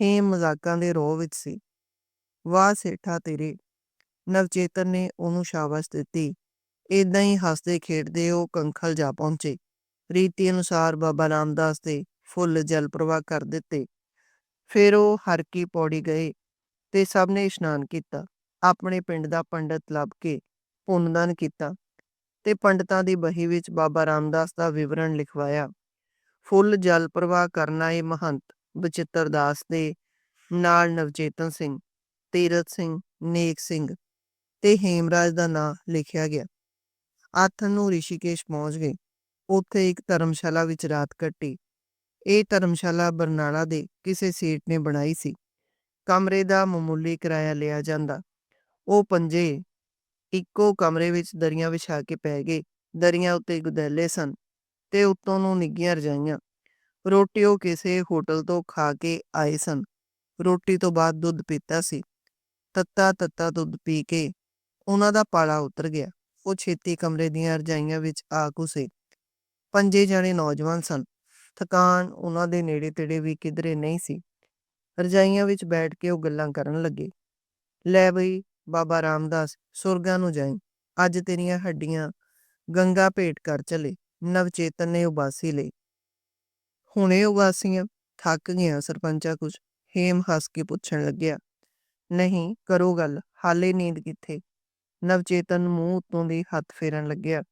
ਹੇਮ ਮਜ਼ਾਕਾਂ ਦੇ ਰੋਹ ਵਿੱਚ ਸੀ। ਵਾਹ ਸੇਠਾ ਤੇਰੇ। ਨਵਚੇਤਨ ਨੇ ਉਹਨੂੰ ਸ਼ਾਬਾਸ਼ ਦਿੱਤੀ। ਏਦਾਂ ਹੀ ਹੱਸਦੇ ਖੇਡਦੇ ਉਹ ਕੰਖਲ ਜਾ ਪਹੁੰਚੇ। ਰੀਤੀ ਅਨੁਸਾਰ ਬਾਬਾ ਰਾਮਦਾਸ ਦੇ ਫੁੱਲ ਜਲ ਪ੍ਰਵਾਹ ਕਰ ਦਿੱਤੇ। ਫਿਰ ਉਹ ਹਰ ਕੀ ਪੌੜੀ ਗਏ ਤੇ ਸਭ ਨੇ ਇਸ਼ਨਾਨ ਕੀਤਾ। ਆਪਣੇ ਪਿੰਡ ਦਾ ਪੰਡਤ ਲੱਭ ਕੇ ਪੁੰਨਦਾਨ ਕੀਤਾ ਤੇ ਪੰਡਤਾਂ ਦੀ ਬਹੀ ਵਿੱਚ ਬਾਬਾ ਰਾਮਦਾਸ ਦਾ ਵਿਵਰਣ ਲਿਖਵਾਇਆ। ਫੁੱਲ ਜਲ ਪ੍ਰਵਾਹ ਕਰਨਾ ਇਹ ਮਹੰਤ ਬਚਿੱਤਰ ਦਾਸ ਦੇ ਨਾਲ ਨਵਚੇਤਨ ਸਿੰਘ। ਤੀਰਤ ਸਿੰਘ, ਨੇਕ ਸਿੰਘ ਤੇ ਹੇਮਰਾਜ ਦਾ ਨਾਂ ਲਿਖਿਆ ਗਿਆ। ਆਥਣ ਨੂੰ ਰਿਸ਼ੀਕੇਸ਼ ਪਹੁੰਚ ਗਏ। ਉੱਥੇ ਇੱਕ ਧਰਮਸ਼ਾਲਾ ਵਿੱਚ ਰਾਤ ਕੱਟੀ। ਇਹ ਧਰਮਸ਼ਾਲਾ ਬਰਨਾਲਾ ਦੇ ਕਿਸੇ ਸੇਠ ਨੇ ਬਣਾਈ ਸੀ। ਕਮਰੇ ਦਾ ਮਾਮੂਲੀ ਕਿਰਾਇਆ ਲਿਆ ਜਾਂਦਾ। ਉਹ ਪੰਜੇ ਇੱਕੋ ਕਮਰੇ ਵਿੱਚ ਦਰੀਆਂ ਵਿਛਾ ਕੇ ਪੈ ਗਏ। ਦਰੀਆਂ ਉੱਤੇ ਗੁਦੈਲੇ ਸਨ ਤੇ ਉੱਤੋਂ ਨੂੰ ਨਿੱਗੀਆਂ ਰਜਾਈਆਂ। ਰੋਟੀ ਉਹ ਕਿਸੇ ਹੋਟਲ ਤੋਂ ਖਾ ਕੇ ਆਏ ਸਨ। ਰੋਟੀ ਤੋਂ ਬਾਅਦ ਦੁੱਧ ਪੀਤਾ ਸੀ। ਤੱਤਾ ਤੱਤਾ ਦੁੱਧ ਪੀ ਕੇ ਉਹਨਾਂ ਦਾ ਪਾਲਾ ਉਤਰ ਗਿਆ। ਉਹ ਛੇਤੀ ਕਮਰੇ ਦੀਆਂ ਰਜਾਈਆਂ ਵਿੱਚ ਆ ਘੁਸੇ। ਪੰਜੇ ਜਾਣੇ ਨੌਜਵਾਨ ਸਨ। ਥਕਾਨ ਉਹਨਾਂ ਦੇ ਨੇੜੇ ਤੇੜੇ ਵੀ ਕਿਧਰੇ ਨਹੀਂ ਸੀ। ਰਜਾਈਆਂ ਵਿੱਚ ਬੈਠ ਕੇ ਉਹ ਗੱਲਾਂ ਕਰਨ ਲੱਗੇ। ਲੈ ਬਈ, ਬਾਬਾ ਰਾਮਦਾਸ, ਸੁਰਗਾਂ ਨੂੰ ਜਾਈ। ਅੱਜ ਤੇਰੀਆਂ ਹੱਡੀਆਂ ਗੰਗਾ ਭੇਟ ਕਰ ਚਲੇ। ਨਵਚੇਤਨ ਨੇ ਉਬਾਸੀ ਲਈ। ਹੁਣੇ ਉਬਾਸੀਆਂ। ਥੱਕ ਗਿਆ ਸਰਪੰਚਾ ਕੁਝ। ਹੇਮ ਹੱਸ ਕੇ ਪੁੱਛਣ ਲੱਗਿਆ। ਨਹੀਂ, ਕਰੋ ਗੱਲ। ਹਾਲੇ ਨੀਂਦ ਕਿੱਥੇ? ਨਵਚੇਤਨ ਮੂੰਹ ਉੱਤੋਂ ਦੀ ਹੱਥ ਫੇਰਨ ਲੱਗਿਆ।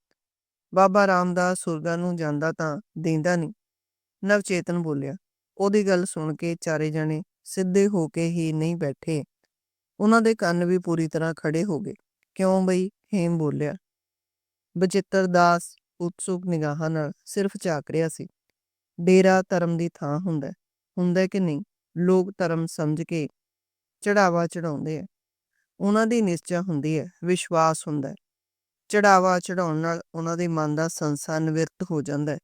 ਬਾਬਾ ਰਾਮਦਾਸ ਸੁਰਗਾਂ ਨੂੰ ਜਾਂਦਾ ਤਾਂ ਦੇਂਦਾ ਨਹੀਂ। ਨਵਚੇਤਨ ਬੋਲਿਆ, ਉਹਦੀ ਗੱਲ ਸੁਣ ਕੇ ਚਾਰੇ ਜਣੇ ਸਿੱਧੇ ਹੋ ਕੇ ਹੀ ਨਹੀਂ ਬੈਠੇ। ਉਹਨਾਂ ਦੇ ਕੰਨ ਵੀ ਪੂਰੀ ਤਰ੍ਹਾਂ ਖੜੇ ਹੋ ਗਏ। ਕਿਉਂ ਬਈ? ਹੇਮ ਬੋਲਿਆ। ਬਚਿੱਤਰ ਦਾਸ ਉਤਸੁਕ ਨਿਗਾਹਾਂ ਨਾਲ ਸਿਰਫ ਝਾਕ ਰਿਹਾ ਸੀ। ਡੇਰਾ ਧਰਮ ਦੀ ਥਾਂ ਹੁੰਦਾ ਹੁੰਦਾ ਕਿ ਨਹੀਂ? ਲੋਕ ਧਰਮ ਸਮਝ ਕੇ ਚੜਾਵਾ ਚੜਾਉਂਦੇ ਆ। ਉਹਨਾਂ ਦੀ ਨਿਸ਼ਚਾ ਹੁੰਦੀ ਹੈ, ਵਿਸ਼ਵਾਸ ਹੁੰਦਾ ਹੈ। ਚੜਾਵਾ ਚੜਾਉਣ ਨਾਲ ਉਹਨਾਂ ਦੇ ਮਨ ਦਾ ਸੰਸਾਰ ਨਿਵਰਤ ਹੋ ਜਾਂਦਾ ਹੈ।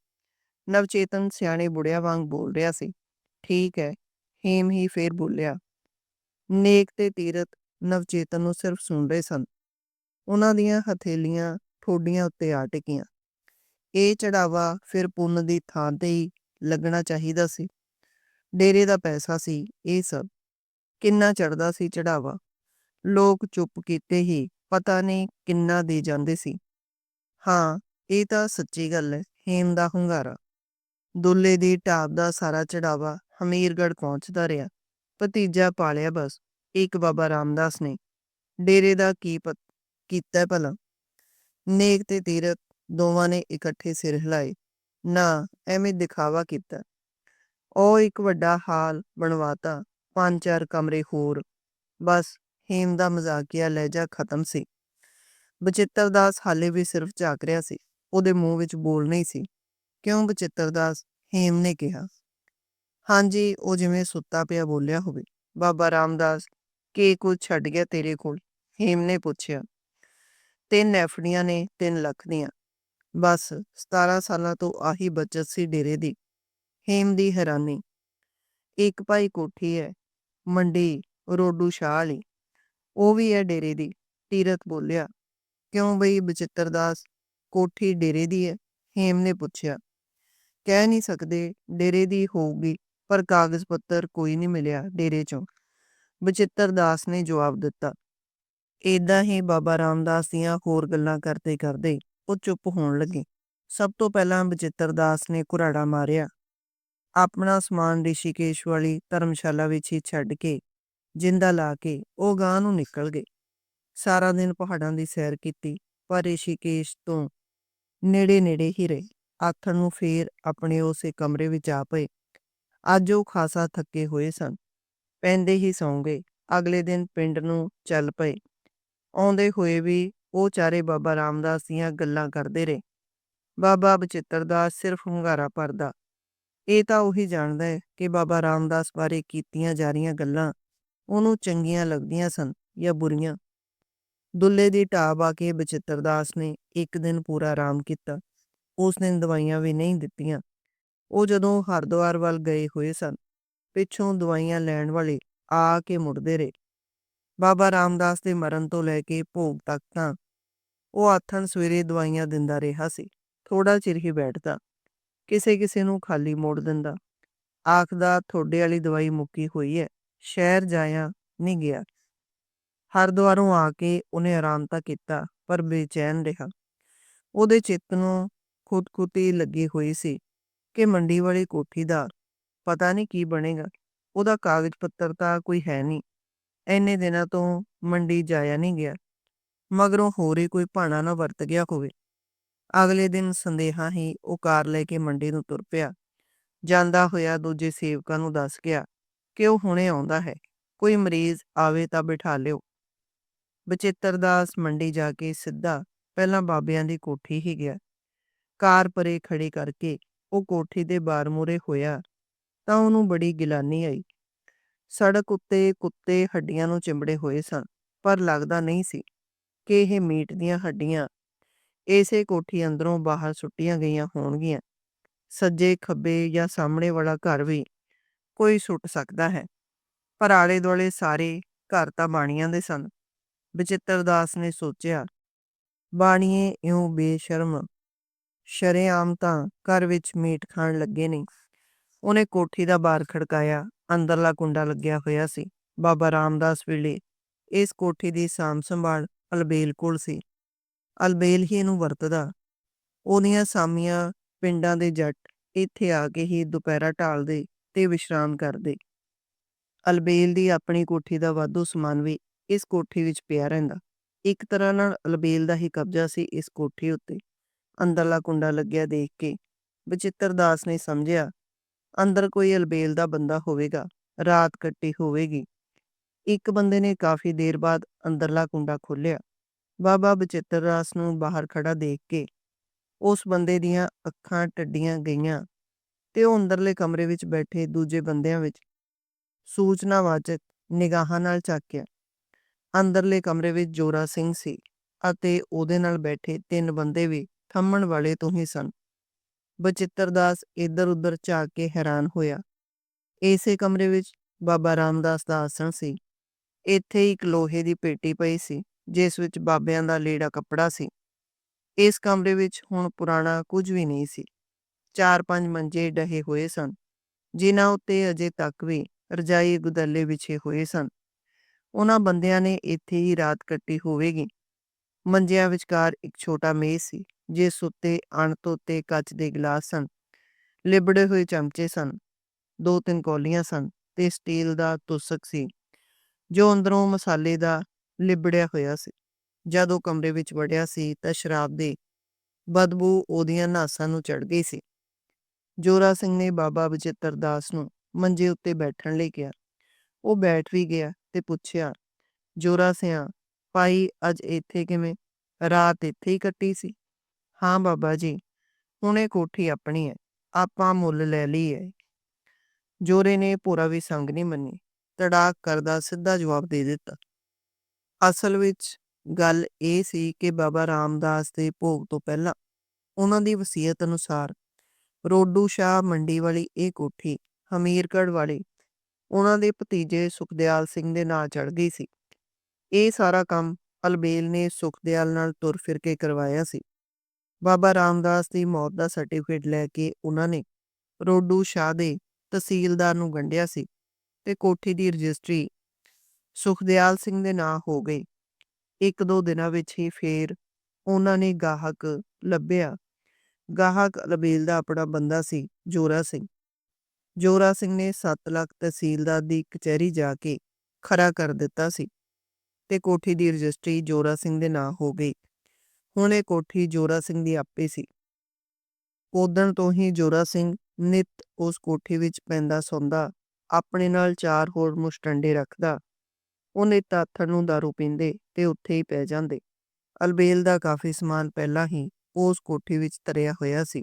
ਨਵਚੇਤਨ ਸਿਆਣੇ ਬੁੜਿਆਂ ਵਾਂਗ ਬੋਲ ਰਿਹਾ ਸੀ, ਠੀਕ ਹੈ। ਹੇਮ ਹੀ ਫੇਰ ਬੋਲਿਆ, ਨੇਕ ਤੇ ਤੀਰਤ ਨਵਚੇਤਨ ਨੂੰ ਸਿਰਫ ਸੁਣ ਰਹੇ ਸਨ। ਉਹਨਾਂ ਦੀਆਂ ਹਥੇਲੀਆਂ ਠੋਡੀਆਂ ਉੱਤੇ ਆ ਟਿਕੀਆਂ। ਇਹ ਚੜਾਵਾ ਫਿਰ ਪੁੰਨ ਦੀ ਥਾਂ ਤੇ ਹੀ ਲੱਗਣਾ ਚਾਹੀਦਾ ਸੀ। ਡੇਰੇ ਦਾ ਪੈਸਾ ਸੀ, ਇਹ ਸਭ। ਕਿੰਨਾ ਚੜਦਾ ਸੀ ਚੜਾਵਾ ਲੋਕ ਚੁੱਪ ਕੀਤੇ ਹੀ ਪਤਾ ਨਹੀਂ ਕਿੰਨਾ ਦੇ ਜਾਂਦੇ ਸੀ। ਹਾਂ, ਇਹ ਤਾਂ ਸੱਚੀ ਗੱਲ ਹੈ, ਹੇਮ ਦਾ ਹੁੰਗਾਰਾ। ਦੁੱਲੇ ਦੀ ਟਾਪ ਦਾ ਸਾਰਾ ਚੜਾਵਾ ਹਮੀਰਗੜ ਪਹੁੰਚਦਾ ਰਿਹਾ। ਭਤੀਜਾ ਪਾਲਿਆ ਬਸ, ਇੱਕ ਬਾਬਾ ਰਾਮਦਾਸ ਨੇ। ਡੇਰੇ ਦਾ ਕੀ ਪਤ, ਕੀਤਾ ਭਲਾ? ਨੇਕ ਤੇ ਤੀਰਤ ਦੋਵਾਂ ਨੇ ਇਕੱਠੇ ਸਿਰ ਹਿਲਾਏ। ਨਾ, ਐਵੇਂ ਦਿਖਾਵਾ ਕੀਤਾ। ਉਹ ਇੱਕ ਵੱਡਾ ਹਾਲ ਬਣਵਾਤਾ। ਪੰਜ ਚਾਰ ਕਮਰੇ ਹੋਰ। ਬਸ, ਹੇਮ ਦਾ ਮਜ਼ਾਕੀਆ ਲਹਿਜਾ ਖਤਮ ਸੀ। ਬਚਿੱਤਰ ਦਾਸ ਹਾਲੇ ਵੀ ਸਿਰਫ ਝਾਕ ਰਿਹਾ ਸੀ। ਉਹਦੇ ਮੂੰਹ ਵਿੱਚ ਬੋਲ ਨਹੀਂ ਸੀ। ਕਿਉਂ ਬਚਿੱਤਰ ਦਾਸ ਹੇਮ ਨੇ ਕਿਹਾ। ਹਾਂਜੀ, ਉਹ ਜਿਵੇਂ ਸੁੱਤਾ ਪਿਆ ਬੋਲਿਆ ਹੋਵੇ। ਬਾਬਾ ਰਾਮਦਾਸ, ਕੀ ਕੁਝ ਛੱਡ ਗਿਆ ਤੇਰੇ ਕੋਲ? ਹੇਮ ਨੇ ਪੁੱਛਿਆ। ਤਿੰਨ ਐਫੜੀਆਂ ਨੇ 3 ਲੱਖ ਦੀਆਂ। ਬਸ 17 ਸਾਲਾਂ ਤੋਂ ਆਹੀ ਬਚਤ ਸੀ ਡੇਰੇ ਦੀ। ਹੇਮ ਦੀ ਹੈਰਾਨੀ। ਇੱਕ ਭਾਈ ਕੋਠੀ ਹੈ ਮੰਡੀ, ਰੋਡੂ ਸ਼ਾਹ ਵਾਲੀ ਉਹ ਵੀ ਹੈ ਡੇਰੇ ਦੀ ਤੀਰਤ ਬੋਲਿਆ। ਕਿਉਂ ਬਈ ਬਚਿੱਤਰ ਦਾਸ ਕੋਠੀ ਡੇਰੇ ਦੀ ਹੈ ਹੇਮ ਨੇ ਪੁੱਛਿਆ। ਕਹਿ ਨਹੀਂ ਸਕਦੇ, ਡੇਰੇ ਦੀ ਹੋਊਗੀ, ਪਰ ਕਾਗਜ਼ ਪੱਤਰ ਕੋਈ ਨਹੀਂ ਮਿਲਿਆ ਡੇਰੇ ਚੋਂ। ਬਚਿੱਤਰ ਦਾਸ ਨੇ ਜਵਾਬ ਦਿੱਤਾ। ਏਦਾਂ ਹੀ ਬਾਬਾ ਰਾਮਦਾਸ ਦੀਆਂ ਹੋਰ ਗੱਲਾਂ ਕਰਦੇ ਕਰਦੇ ਉਹ ਚੁੱਪ ਹੋਣ ਲੱਗੇ। ਸਭ ਤੋਂ ਪਹਿਲਾਂ ਬਚਿੱਤਰ ਦਾਸ ਨੇ ਕੁਰਾੜਾ ਮਾਰਿਆ। ਆਪਣਾ ਸਮਾਨ ਰਿਸ਼ੀਕੇਸ਼ ਵਾਲੀ ਧਰਮਸ਼ਾਲਾ ਵਿੱਚ ਹੀ ਛੱਡ ਕੇ, ਜਿੰਦਾ ਲਾ ਕੇ ਉਹ ਗਾਂ ਨੂੰ ਨਿਕਲ ਗਏ। ਸਾਰਾ ਦਿਨ ਪਹਾੜਾਂ ਦੀ ਸੈਰ ਕੀਤੀ, ਪਰ ਰਿਸ਼ੀਕੇਸ਼ ਤੋਂ ਨੇੜੇ ਨੇੜੇ ਹੀ ਰਹੇ। ਆਥਣ ਨੂੰ ਫੇਰ ਆਪਣੇ ਉਸੇ ਕਮਰੇ ਵਿੱਚ ਆ ਪਏ। ਅੱਜ ਉਹ ਖਾਸਾ ਥੱਕੇ ਹੋਏ ਸਨ। ਪੈਂਦੇ ਹੀ ਸੌਂ ਗਏ। ਅਗਲੇ ਦਿਨ ਪਿੰਡ ਨੂੰ ਚੱਲ ਪਏ। ਆਉਂਦੇ ਹੋਏ ਵੀ ਉਹ ਚਾਰੇ ਬਾਬਾ ਰਾਮਦਾਸ ਦੀਆਂ ਗੱਲਾਂ ਕਰਦੇ ਰਹੇ। ਬਾਬਾ ਬਚਿੱਤਰ ਦਾਸ ਸਿਰਫ ਹੁੰਗਾਰਾ ਭਰਦਾ ਇਹ ਤਾਂ ਉਹੀ ਜਾਣਦਾ ਹੈ ਕਿ ਬਾਬਾ ਰਾਮਦਾਸ ਬਾਰੇ ਕੀਤੀਆਂ ਜਾ ਰਹੀਆਂ ਗੱਲਾਂ ਉਹਨੂੰ ਚੰਗੀਆਂ ਲੱਗਦੀਆਂ ਸਨ ਜਾਂ ਬੁਰੀਆਂ। ਦੁੱਲੇ ਦੀ ਢਾਬ ਆ ਕੇ ਬਚਿੱਤਰ ਦਾਸ ਨੇ ਇੱਕ ਦਿਨ ਪੂਰਾ ਆਰਾਮ ਕੀਤਾ। ਉਸ ਦਿਨ ਦਵਾਈਆਂ ਵੀ ਨਹੀਂ ਦਿੱਤੀਆਂ। ਉਹ ਜਦੋਂ ਹਰਦੁਆਰ ਵੱਲ ਗਏ ਹੋਏ ਸਨ, ਪਿੱਛੋਂ ਦਵਾਈਆਂ ਲੈਣ ਵਾਲੇ ਆ ਕੇ ਮੁੜਦੇ ਰਹੇ। ਬਾਬਾ ਰਾਮਦਾਸ ਦੇ ਮਰਨ ਤੋਂ ਲੈ ਕੇ ਭੋਗ ਤੱਕ ਤਾਂ ਉਹ ਆਥਣ ਸਵੇਰੇ ਦਵਾਈਆਂ ਦਿੰਦਾ ਰਿਹਾ ਸੀ। ਥੋੜਾ ਚਿਰ ਹੀ ਬੈਠਦਾ। ਕਿਸੇ ਕਿਸੇ ਨੂੰ ਖਾਲੀ ਮੋੜ ਦਿੰਦਾ। ਆਖਦਾ, ਤੁਹਾਡੇ ਵਾਲੀ ਦਵਾਈ ਮੁੱਕੀ ਹੋਈ ਹੈ ਸ਼ਹਿਰ ਜਾਇਆ ਨਹੀਂ ਗਿਆ। ਹਰਦੁਆਰੋਂ ਆ ਕੇ ਉਹਨੇ ਆਰਾਮ ਤਾਂ ਕੀਤਾ, ਪਰ ਬੇਚੈਨ ਰਿਹਾ। ਉਹਦੇ ਚਿੱਤ ਨੂੰ ਖੁਦਕੁਤੀ ਲੱਗੀ ਹੋਈ ਸੀ ਕਿ ਮੰਡੀ ਵਾਲੀ ਕੋਠੀ ਦਾ ਪਤਾ ਨਹੀਂ ਕੀ ਬਣੇਗਾ। ਉਹਦਾ ਕਾਗਜ਼ ਪੱਤਰ ਤਾਂ ਕੋਈ ਹੈ ਨਹੀਂ ਐਨੇ ਦਿਨਾਂ ਤੋਂ ਮੰਡੀ ਜਾਇਆ ਨਹੀਂ ਗਿਆ। ਮਗਰੋਂ ਹੋਰ ਹੀ ਕੋਈ ਭਾਣਾ ਨਾ ਵਰਤ ਗਿਆ ਹੋਵੇ। ਅਗਲੇ ਦਿਨ ਸੰਦੇਹਾ ਹੀ ਉਹ ਕਾਰ ਲੈ ਕੇ ਮੰਡੀ ਨੂੰ ਤੁਰ ਪਿਆ। ਜਾਂਦਾ ਹੋਇਆ ਦੂਜੇ ਸੇਵਕਾਂ ਨੂੰ ਦੱਸ ਗਿਆ ਕਿ ਉਹ ਹੁਣੇ ਆਉਂਦਾ ਹੈ। ਕੋਈ ਮਰੀਜ਼ ਆਵੇ ਤਾਂ ਬਿਠਾ ਲਿਓ। ਬਚੇਤਰ ਦਾਸ ਮੰਡੀ ਜਾ ਕੇ ਸਿੱਧਾ ਪਹਿਲਾਂ ਬਾਬਿਆਂ ਦੀ ਕੋਠੀ ਹੀ ਗਿਆ। ਕਾਰ ਪਰੇ ਖੜੀ ਕਰਕੇ ਉਹ ਕੋਠੀ ਦੇ ਬਾਰ ਮੂਹਰੇ ਹੋਇਆ ਤਾਂ ਉਹਨੂੰ ਬੜੀ ਗਿਲਾਨੀ ਆਈ। ਸੜਕ ਉੱਤੇ ਕੁੱਤੇ ਹੱਡੀਆਂ ਨੂੰ ਚਿੰਬੜੇ ਹੋਏ ਸਨ, ਪਰ ਲੱਗਦਾ ਨਹੀਂ ਸੀ ਕਿ ਇਹ ਮੀਟ ਦੀਆਂ ਹੱਡੀਆਂ ਇਸੇ ਕੋਠੀ ਅੰਦਰੋਂ ਬਾਹਰ ਸੁੱਟੀਆਂ ਗਈਆਂ ਹੋਣਗੀਆਂ। ਸੱਜੇ, ਖੱਬੇ ਜਾਂ ਸਾਹਮਣੇ ਵਾਲਾ ਘਰ ਵੀ ਕੋਈ ਸੁੱਟ ਸਕਦਾ ਹੈ। ਪਰ ਆਲੇ ਦੁਆਲੇ ਸਾਰੇ ਘਰ ਤਾਂ ਬਾਣੀਆਂ ਦੇ ਸਨ। ਬਚਿੱਤਰ ਦਾਸ ਨੇ ਸੋਚਿਆ, ਬਾਣੀਏ, ਇਉਂ ਬੇਸ਼ਰਮ। ਸ਼ਰੇਆਮ ਤਾਂ ਘਰ ਵਿੱਚ ਮੀਟ ਖਾਣ ਲੱਗੇ ਨਹੀਂ ਉਹਨੇ ਕੋਠੀ ਦਾ ਬਾਰ ਖੜਕਾਇਆ, ਅੰਦਰਲਾ ਕੁੰਡਾ ਲੱਗਿਆ ਹੋਇਆ ਸੀ। ਬਾਬਾ ਰਾਮਦਾਸ ਵੇਲੇ ਇਸ ਕੋਠੀ ਦੀ ਸਾਂਭ ਸੰਭਾਲ ਅਲਬੇਲ ਕੋਲ ਸੀ। ਅਲਬੇਲ ਹੀ ਇਹਨੂੰ ਵਰਤਦਾ। ਉਹਦੀਆਂ ਸਾਮੀਆਂ ਪਿੰਡਾਂ ਦੇ ਜੱਟ ਇੱਥੇ ਆ ਕੇ ਹੀ ਦੁਪਹਿਰਾ ਢਾਲਦੇ ਤੇ ਵਿਸ਼ਰਾਮ ਕਰਦੇ। ਅਲਬੇਲ ਦੀ ਆਪਣੀ ਕੋਠੀ ਦਾ ਵਾਧੂ ਸਮਾਨ ਵੀ ਇਸ ਕੋਠੀ ਵਿੱਚ ਪਿਆ ਰਹਿੰਦਾ। ਇੱਕ ਤਰ੍ਹਾਂ ਨਾਲ ਅਲਬੇਲ ਦਾ ਹੀ ਕਬਜ਼ਾ ਸੀ ਇਸ ਕੋਠੀ ਉੱਤੇ। ਅੰਦਰਲਾ ਕੁੰਡਾ ਲੱਗਿਆ ਦੇਖ ਕੇ ਬਚਿੱਤਰ ਦਾਸ ਨੇ ਸਮਝਿਆ, ਅੰਦਰ ਕੋਈ ਅਲਬੇਲ ਦਾ ਬੰਦਾ ਹੋਵੇਗਾ, ਰਾਤ ਕੱਟੀ ਹੋਵੇਗੀ। ਇੱਕ ਬੰਦੇ ਨੇ ਕਾਫੀ ਦੇਰ ਬਾਅਦ ਅੰਦਰਲਾ ਕੁੰਡਾ ਖੋਲ੍ਹਿਆ। ਬਾਬਾ ਬਚਿੱਤਰ ਦਾਸ ਨੂੰ ਬਾਹਰ ਖੜਾ ਦੇਖ ਕੇ ਉਸ ਬੰਦੇ ਦੀਆਂ ਅੱਖਾਂ ਟੱਡੀਆਂ ਗਈਆਂ ਤੇ ਉਹ ਅੰਦਰਲੇ ਕਮਰੇ ਵਿੱਚ ਬੈਠੇ ਦੂਜੇ ਬੰਦਿਆਂ ਵਿੱਚ ਸੂਚਨਾਵਾਚਕ ਨਿਗਾਹਾਂ ਨਾਲ ਝਾਕਿਆ। ਅੰਦਰਲੇ ਕਮਰੇ ਵਿੱਚ ਜੋਰਾ ਸਿੰਘ ਸੀ ਅਤੇ ਉਹਦੇ ਨਾਲ ਬੈਠੇ ਤਿੰਨ ਬੰਦੇ ਵੀ ਥੰਮਣ ਵਾਲੇ ਤੋਂ ਹੀ ਸਨ। ਬਚਿੱਤਰ ਦਾਸ ਇੱਧਰ ਉੱਧਰ ਝਾਕ ਕੇ ਹੈਰਾਨ ਹੋਇਆ। ਇਸੇ ਕਮਰੇ ਵਿੱਚ ਬਾਬਾ ਰਾਮਦਾਸ ਦਾ ਆਸਣ ਸੀ। ਇੱਥੇ ਇੱਕ ਲੋਹੇ ਦੀ ਪੇਟੀ ਪਈ ਸੀ। ਜਿਸ ਵਿੱਚ ਬਾਬਿਆਂ ਦਾ ਲੀੜਾ ਕੱਪੜਾ ਸੀ। ਇਸ ਕਮਰੇ ਵਿੱਚ ਹੁਣ ਪੁਰਾਣਾ ਕੁਝ ਵੀ ਨਹੀਂ ਸੀ। ਚਾਰ ਪੰਜ ਮੰਜੇ ਡਹੇ ਹੋਏ ਸਨ, ਜਿਨ੍ਹਾਂ ਉੱਤੇ ਅਜੇ ਤੱਕ ਵੀ ਰਜਾਈ ਗੁਦੱਲੇ ਵਿਛੇ ਹੋਏ ਸਨ। ਉਹਨਾਂ ਬੰਦਿਆਂ ਨੇ ਇੱਥੇ ਹੀ ਰਾਤ ਕੱਟੀ ਹੋਵੇਗੀ। ਮੰਜਿਆਂ ਵਿਚਕਾਰ ਇੱਕ ਛੋਟਾ ਮੇਜ਼ ਸੀ, ਜਿਸ ਉੱਤੇ ਅਣਧੋਤੇ ਕੱਚ ਦੇ ਗਲਾਸ ਸਨ। ਲਿਬੜੇ ਹੋਏ ਚਮਚੇ ਸਨ, ਦੋ ਤਿੰਨ ਕੌਲੀਆਂ ਸਨ ਤੇ ਸਟੀਲ ਦਾ ਤੁਸਕ ਸੀ, ਜੋ ਅੰਦਰੋਂ ਮਸਾਲੇ ਦਾ ਲਿਬੜਿਆ ਹੋਇਆ ਸੀ। ਜਦ ਉਹ ਕਮਰੇ ਵਿੱਚ ਵੜਿਆ ਸੀ ਤਾਂ ਸ਼ਰਾਬ ਦੀ ਬਦਬੂ ਉਹਦੀਆਂ ਨਾਸਾਂ ਨੂੰ ਚੜ ਗਈ ਸੀ। ਜੋਰਾ ਸਿੰਘ ਨੇ ਬਾਬਾ ਬਚਿੱਤਰ ਦਾਸ ਨੂੰ ਮੰਜੇ ਉੱਤੇ ਬੈਠਣ ਲਈ ਕਿਹਾ। ਉਹ ਬੈਠ ਵੀ ਗਿਆ ਤੇ ਪੁੱਛਿਆ, ਜੋਰਾ ਸਿਆ, ਭਾਈ ਅੱਜ ਇੱਥੇ ਕਿਵੇਂ? ਰਾਤ ਇੱਥੇ ਹੀ ਕੱਟੀ ਸੀ? ਹਾਂ ਬਾਬਾ ਜੀ, ਹੁਣੇ ਕੋਠੀ ਆਪਣੀ ਹੈ ਆਪਾਂ ਮੁੱਲ ਲੈ ਲਈ ਹੈ ਜੋਰੇ ਨੇ ਪੂਰਾ ਵੀ ਸੰਗ ਨਹੀਂ ਮੰਨੀ, ਤੜਾਕ ਕਰਦਾ ਸਿੱਧਾ ਜਵਾਬ ਦੇ ਦਿੱਤਾ। ਅਸਲ ਵਿੱਚ ਗੱਲ ਇਹ ਸੀ ਕਿ ਬਾਬਾ ਰਾਮਦਾਸ ਦੇ ਭੋਗ ਤੋਂ ਪਹਿਲਾਂ ਉਹਨਾਂ ਦੀ ਵਸੀਅਤ ਅਨੁਸਾਰ ਰੋਡੂ ਸ਼ਾਹ ਮੰਡੀ ਵਾਲੀ ਇਹ ਕੋਠੀ ਹਮੀਰਗੜ੍ਹ ਵਾਲੇ, ਉਹਨਾਂ ਦੇ ਭਤੀਜੇ ਸੁਖਦਿਆਲ ਸਿੰਘ ਦੇ ਨਾਂ ਚੜ ਗਈ ਸੀ। ਇਹ ਸਾਰਾ ਕੰਮ ਅਲਬੇਲ ਨੇ ਸੁਖਦਿਆਲ ਨਾਲ ਤੁਰ ਫਿਰ ਕੇ ਕਰਵਾਇਆ ਸੀ। ਬਾਬਾ ਰਾਮਦਾਸ ਦੀ ਮੌਤ ਦਾ ਸਰਟੀਫਿਕੇਟ ਲੈ ਕੇ ਉਹਨਾਂ ਨੇ ਰੋਡੂ ਸ਼ਾਹ ਦੇ ਤਹਿਸੀਲਦਾਰ ਨੂੰ ਗੰਢਿਆ ਸੀ ਤੇ ਕੋਠੀ ਦੀ ਰਜਿਸਟਰੀ ਸੁਖਦਿਆਲ ਸਿੰਘ ਦੇ ਨਾਂ ਹੋ ਗਈ ਇੱਕ ਦੋ ਦਿਨਾਂ ਵਿੱਚ ਹੀ ਫੇਰ ਉਹਨਾਂ ਨੇ ਗਾਹਕ ਲੱਭਿਆ। ਗਾਹਕ ਅਲਬੇਲ ਦਾ ਆਪਣਾ ਬੰਦਾ ਸੀ, ਜੋਰਾ ਸਿੰਘ। ਜੋਰਾ ਸਿੰਘ ਨੇ 7 ਲੱਖ ਤਹਿਸੀਲਦਾਰ ਦੀ ਕਚਹਿਰੀ ਜਾ ਕੇ ਖਰਾ ਕਰ ਦਿੱਤਾ ਸੀ ਤੇ ਕੋਠੀ ਦੀ ਰਜਿਸਟਰੀ ਜੋਰਾ ਸਿੰਘ ਦੇ ਨਾਂ ਹੋ ਗਈ। ਹੁਣ ਇਹ ਕੋਠੀ ਜੋਰਾ ਸਿੰਘ ਦੀ ਆਪੇ ਸੀ। ਉਦੋਂ ਤੋਂ ਹੀ ਜੋਰਾ ਸਿੰਘ ਨਿਤ ਉਸ ਕੋਠੀ ਵਿੱਚ ਪੈਂਦਾ ਸੌਂਦਾ, ਆਪਣੇ ਨਾਲ ਚਾਰ ਹੋਰ ਮੁਸ਼ਟੰਡੇ ਰੱਖਦਾ ਉਹਨੇ ਤਾਥਣ ਨੂੰ ਦਾਰੂ ਪੀਂਦੇ ਤੇ ਉੱਥੇ ਹੀ ਪੈ ਜਾਂਦੇ। ਅਲਬੇਲ ਦਾ ਕਾਫੀ ਸਮਾਨ ਪਹਿਲਾਂ ਹੀ ਉਸ ਕੋਠੀ ਵਿੱਚ ਤਰਿਆ ਹੋਇਆ ਸੀ।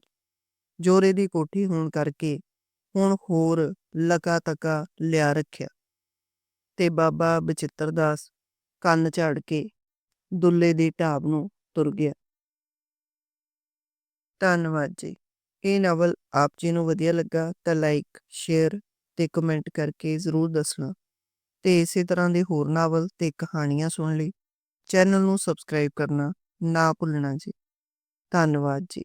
ਜੋਰੇ ਦੀ ਕੋਠੀ ਹੋਣ ਕਰਕੇ ਹੁਣ ਹੋਰ ਲਕਾ ਤਕਾ ਲਿਆ ਰੱਖਿਆ। ਤੇ ਬਾਬਾ ਬਚਿੱਤਰ ਦਾਸ ਕੰਨ ਝਾੜ ਕੇ ਦੁੱਲੇ ਦੀ ਢਾਬ ਨੂੰ ਤੁਰ ਗਿਆ। ਧੰਨਵਾਦ ਜੀ। ਇਹ ਨਾਵਲ ਆਪ ਜੀ ਨੂੰ ਵਧੀਆ ਲੱਗਾ ਤਾਂ ਲਾਈਕ ਸ਼ੇਅਰ ਤੇ ਕਮੈਂਟ ਕਰਕੇ ਜ਼ਰੂਰ ਦੱਸਣਾ। ਤੇ ਇਸੇ ਤਰ੍ਹਾਂ ਦੇ ਹੋਰ ਨਾਵਲ ਤੇ ਕਹਾਣੀਆਂ ਸੁਣਨ ਲਈ ਚੈਨਲ ਨੂੰ ਸਬਸਕ੍ਰਾਈਬ ਕਰਨਾ ਨਾ ਭੁੱਲਣਾ ਜੀ। ਧੰਨਵਾਦ ਜੀ।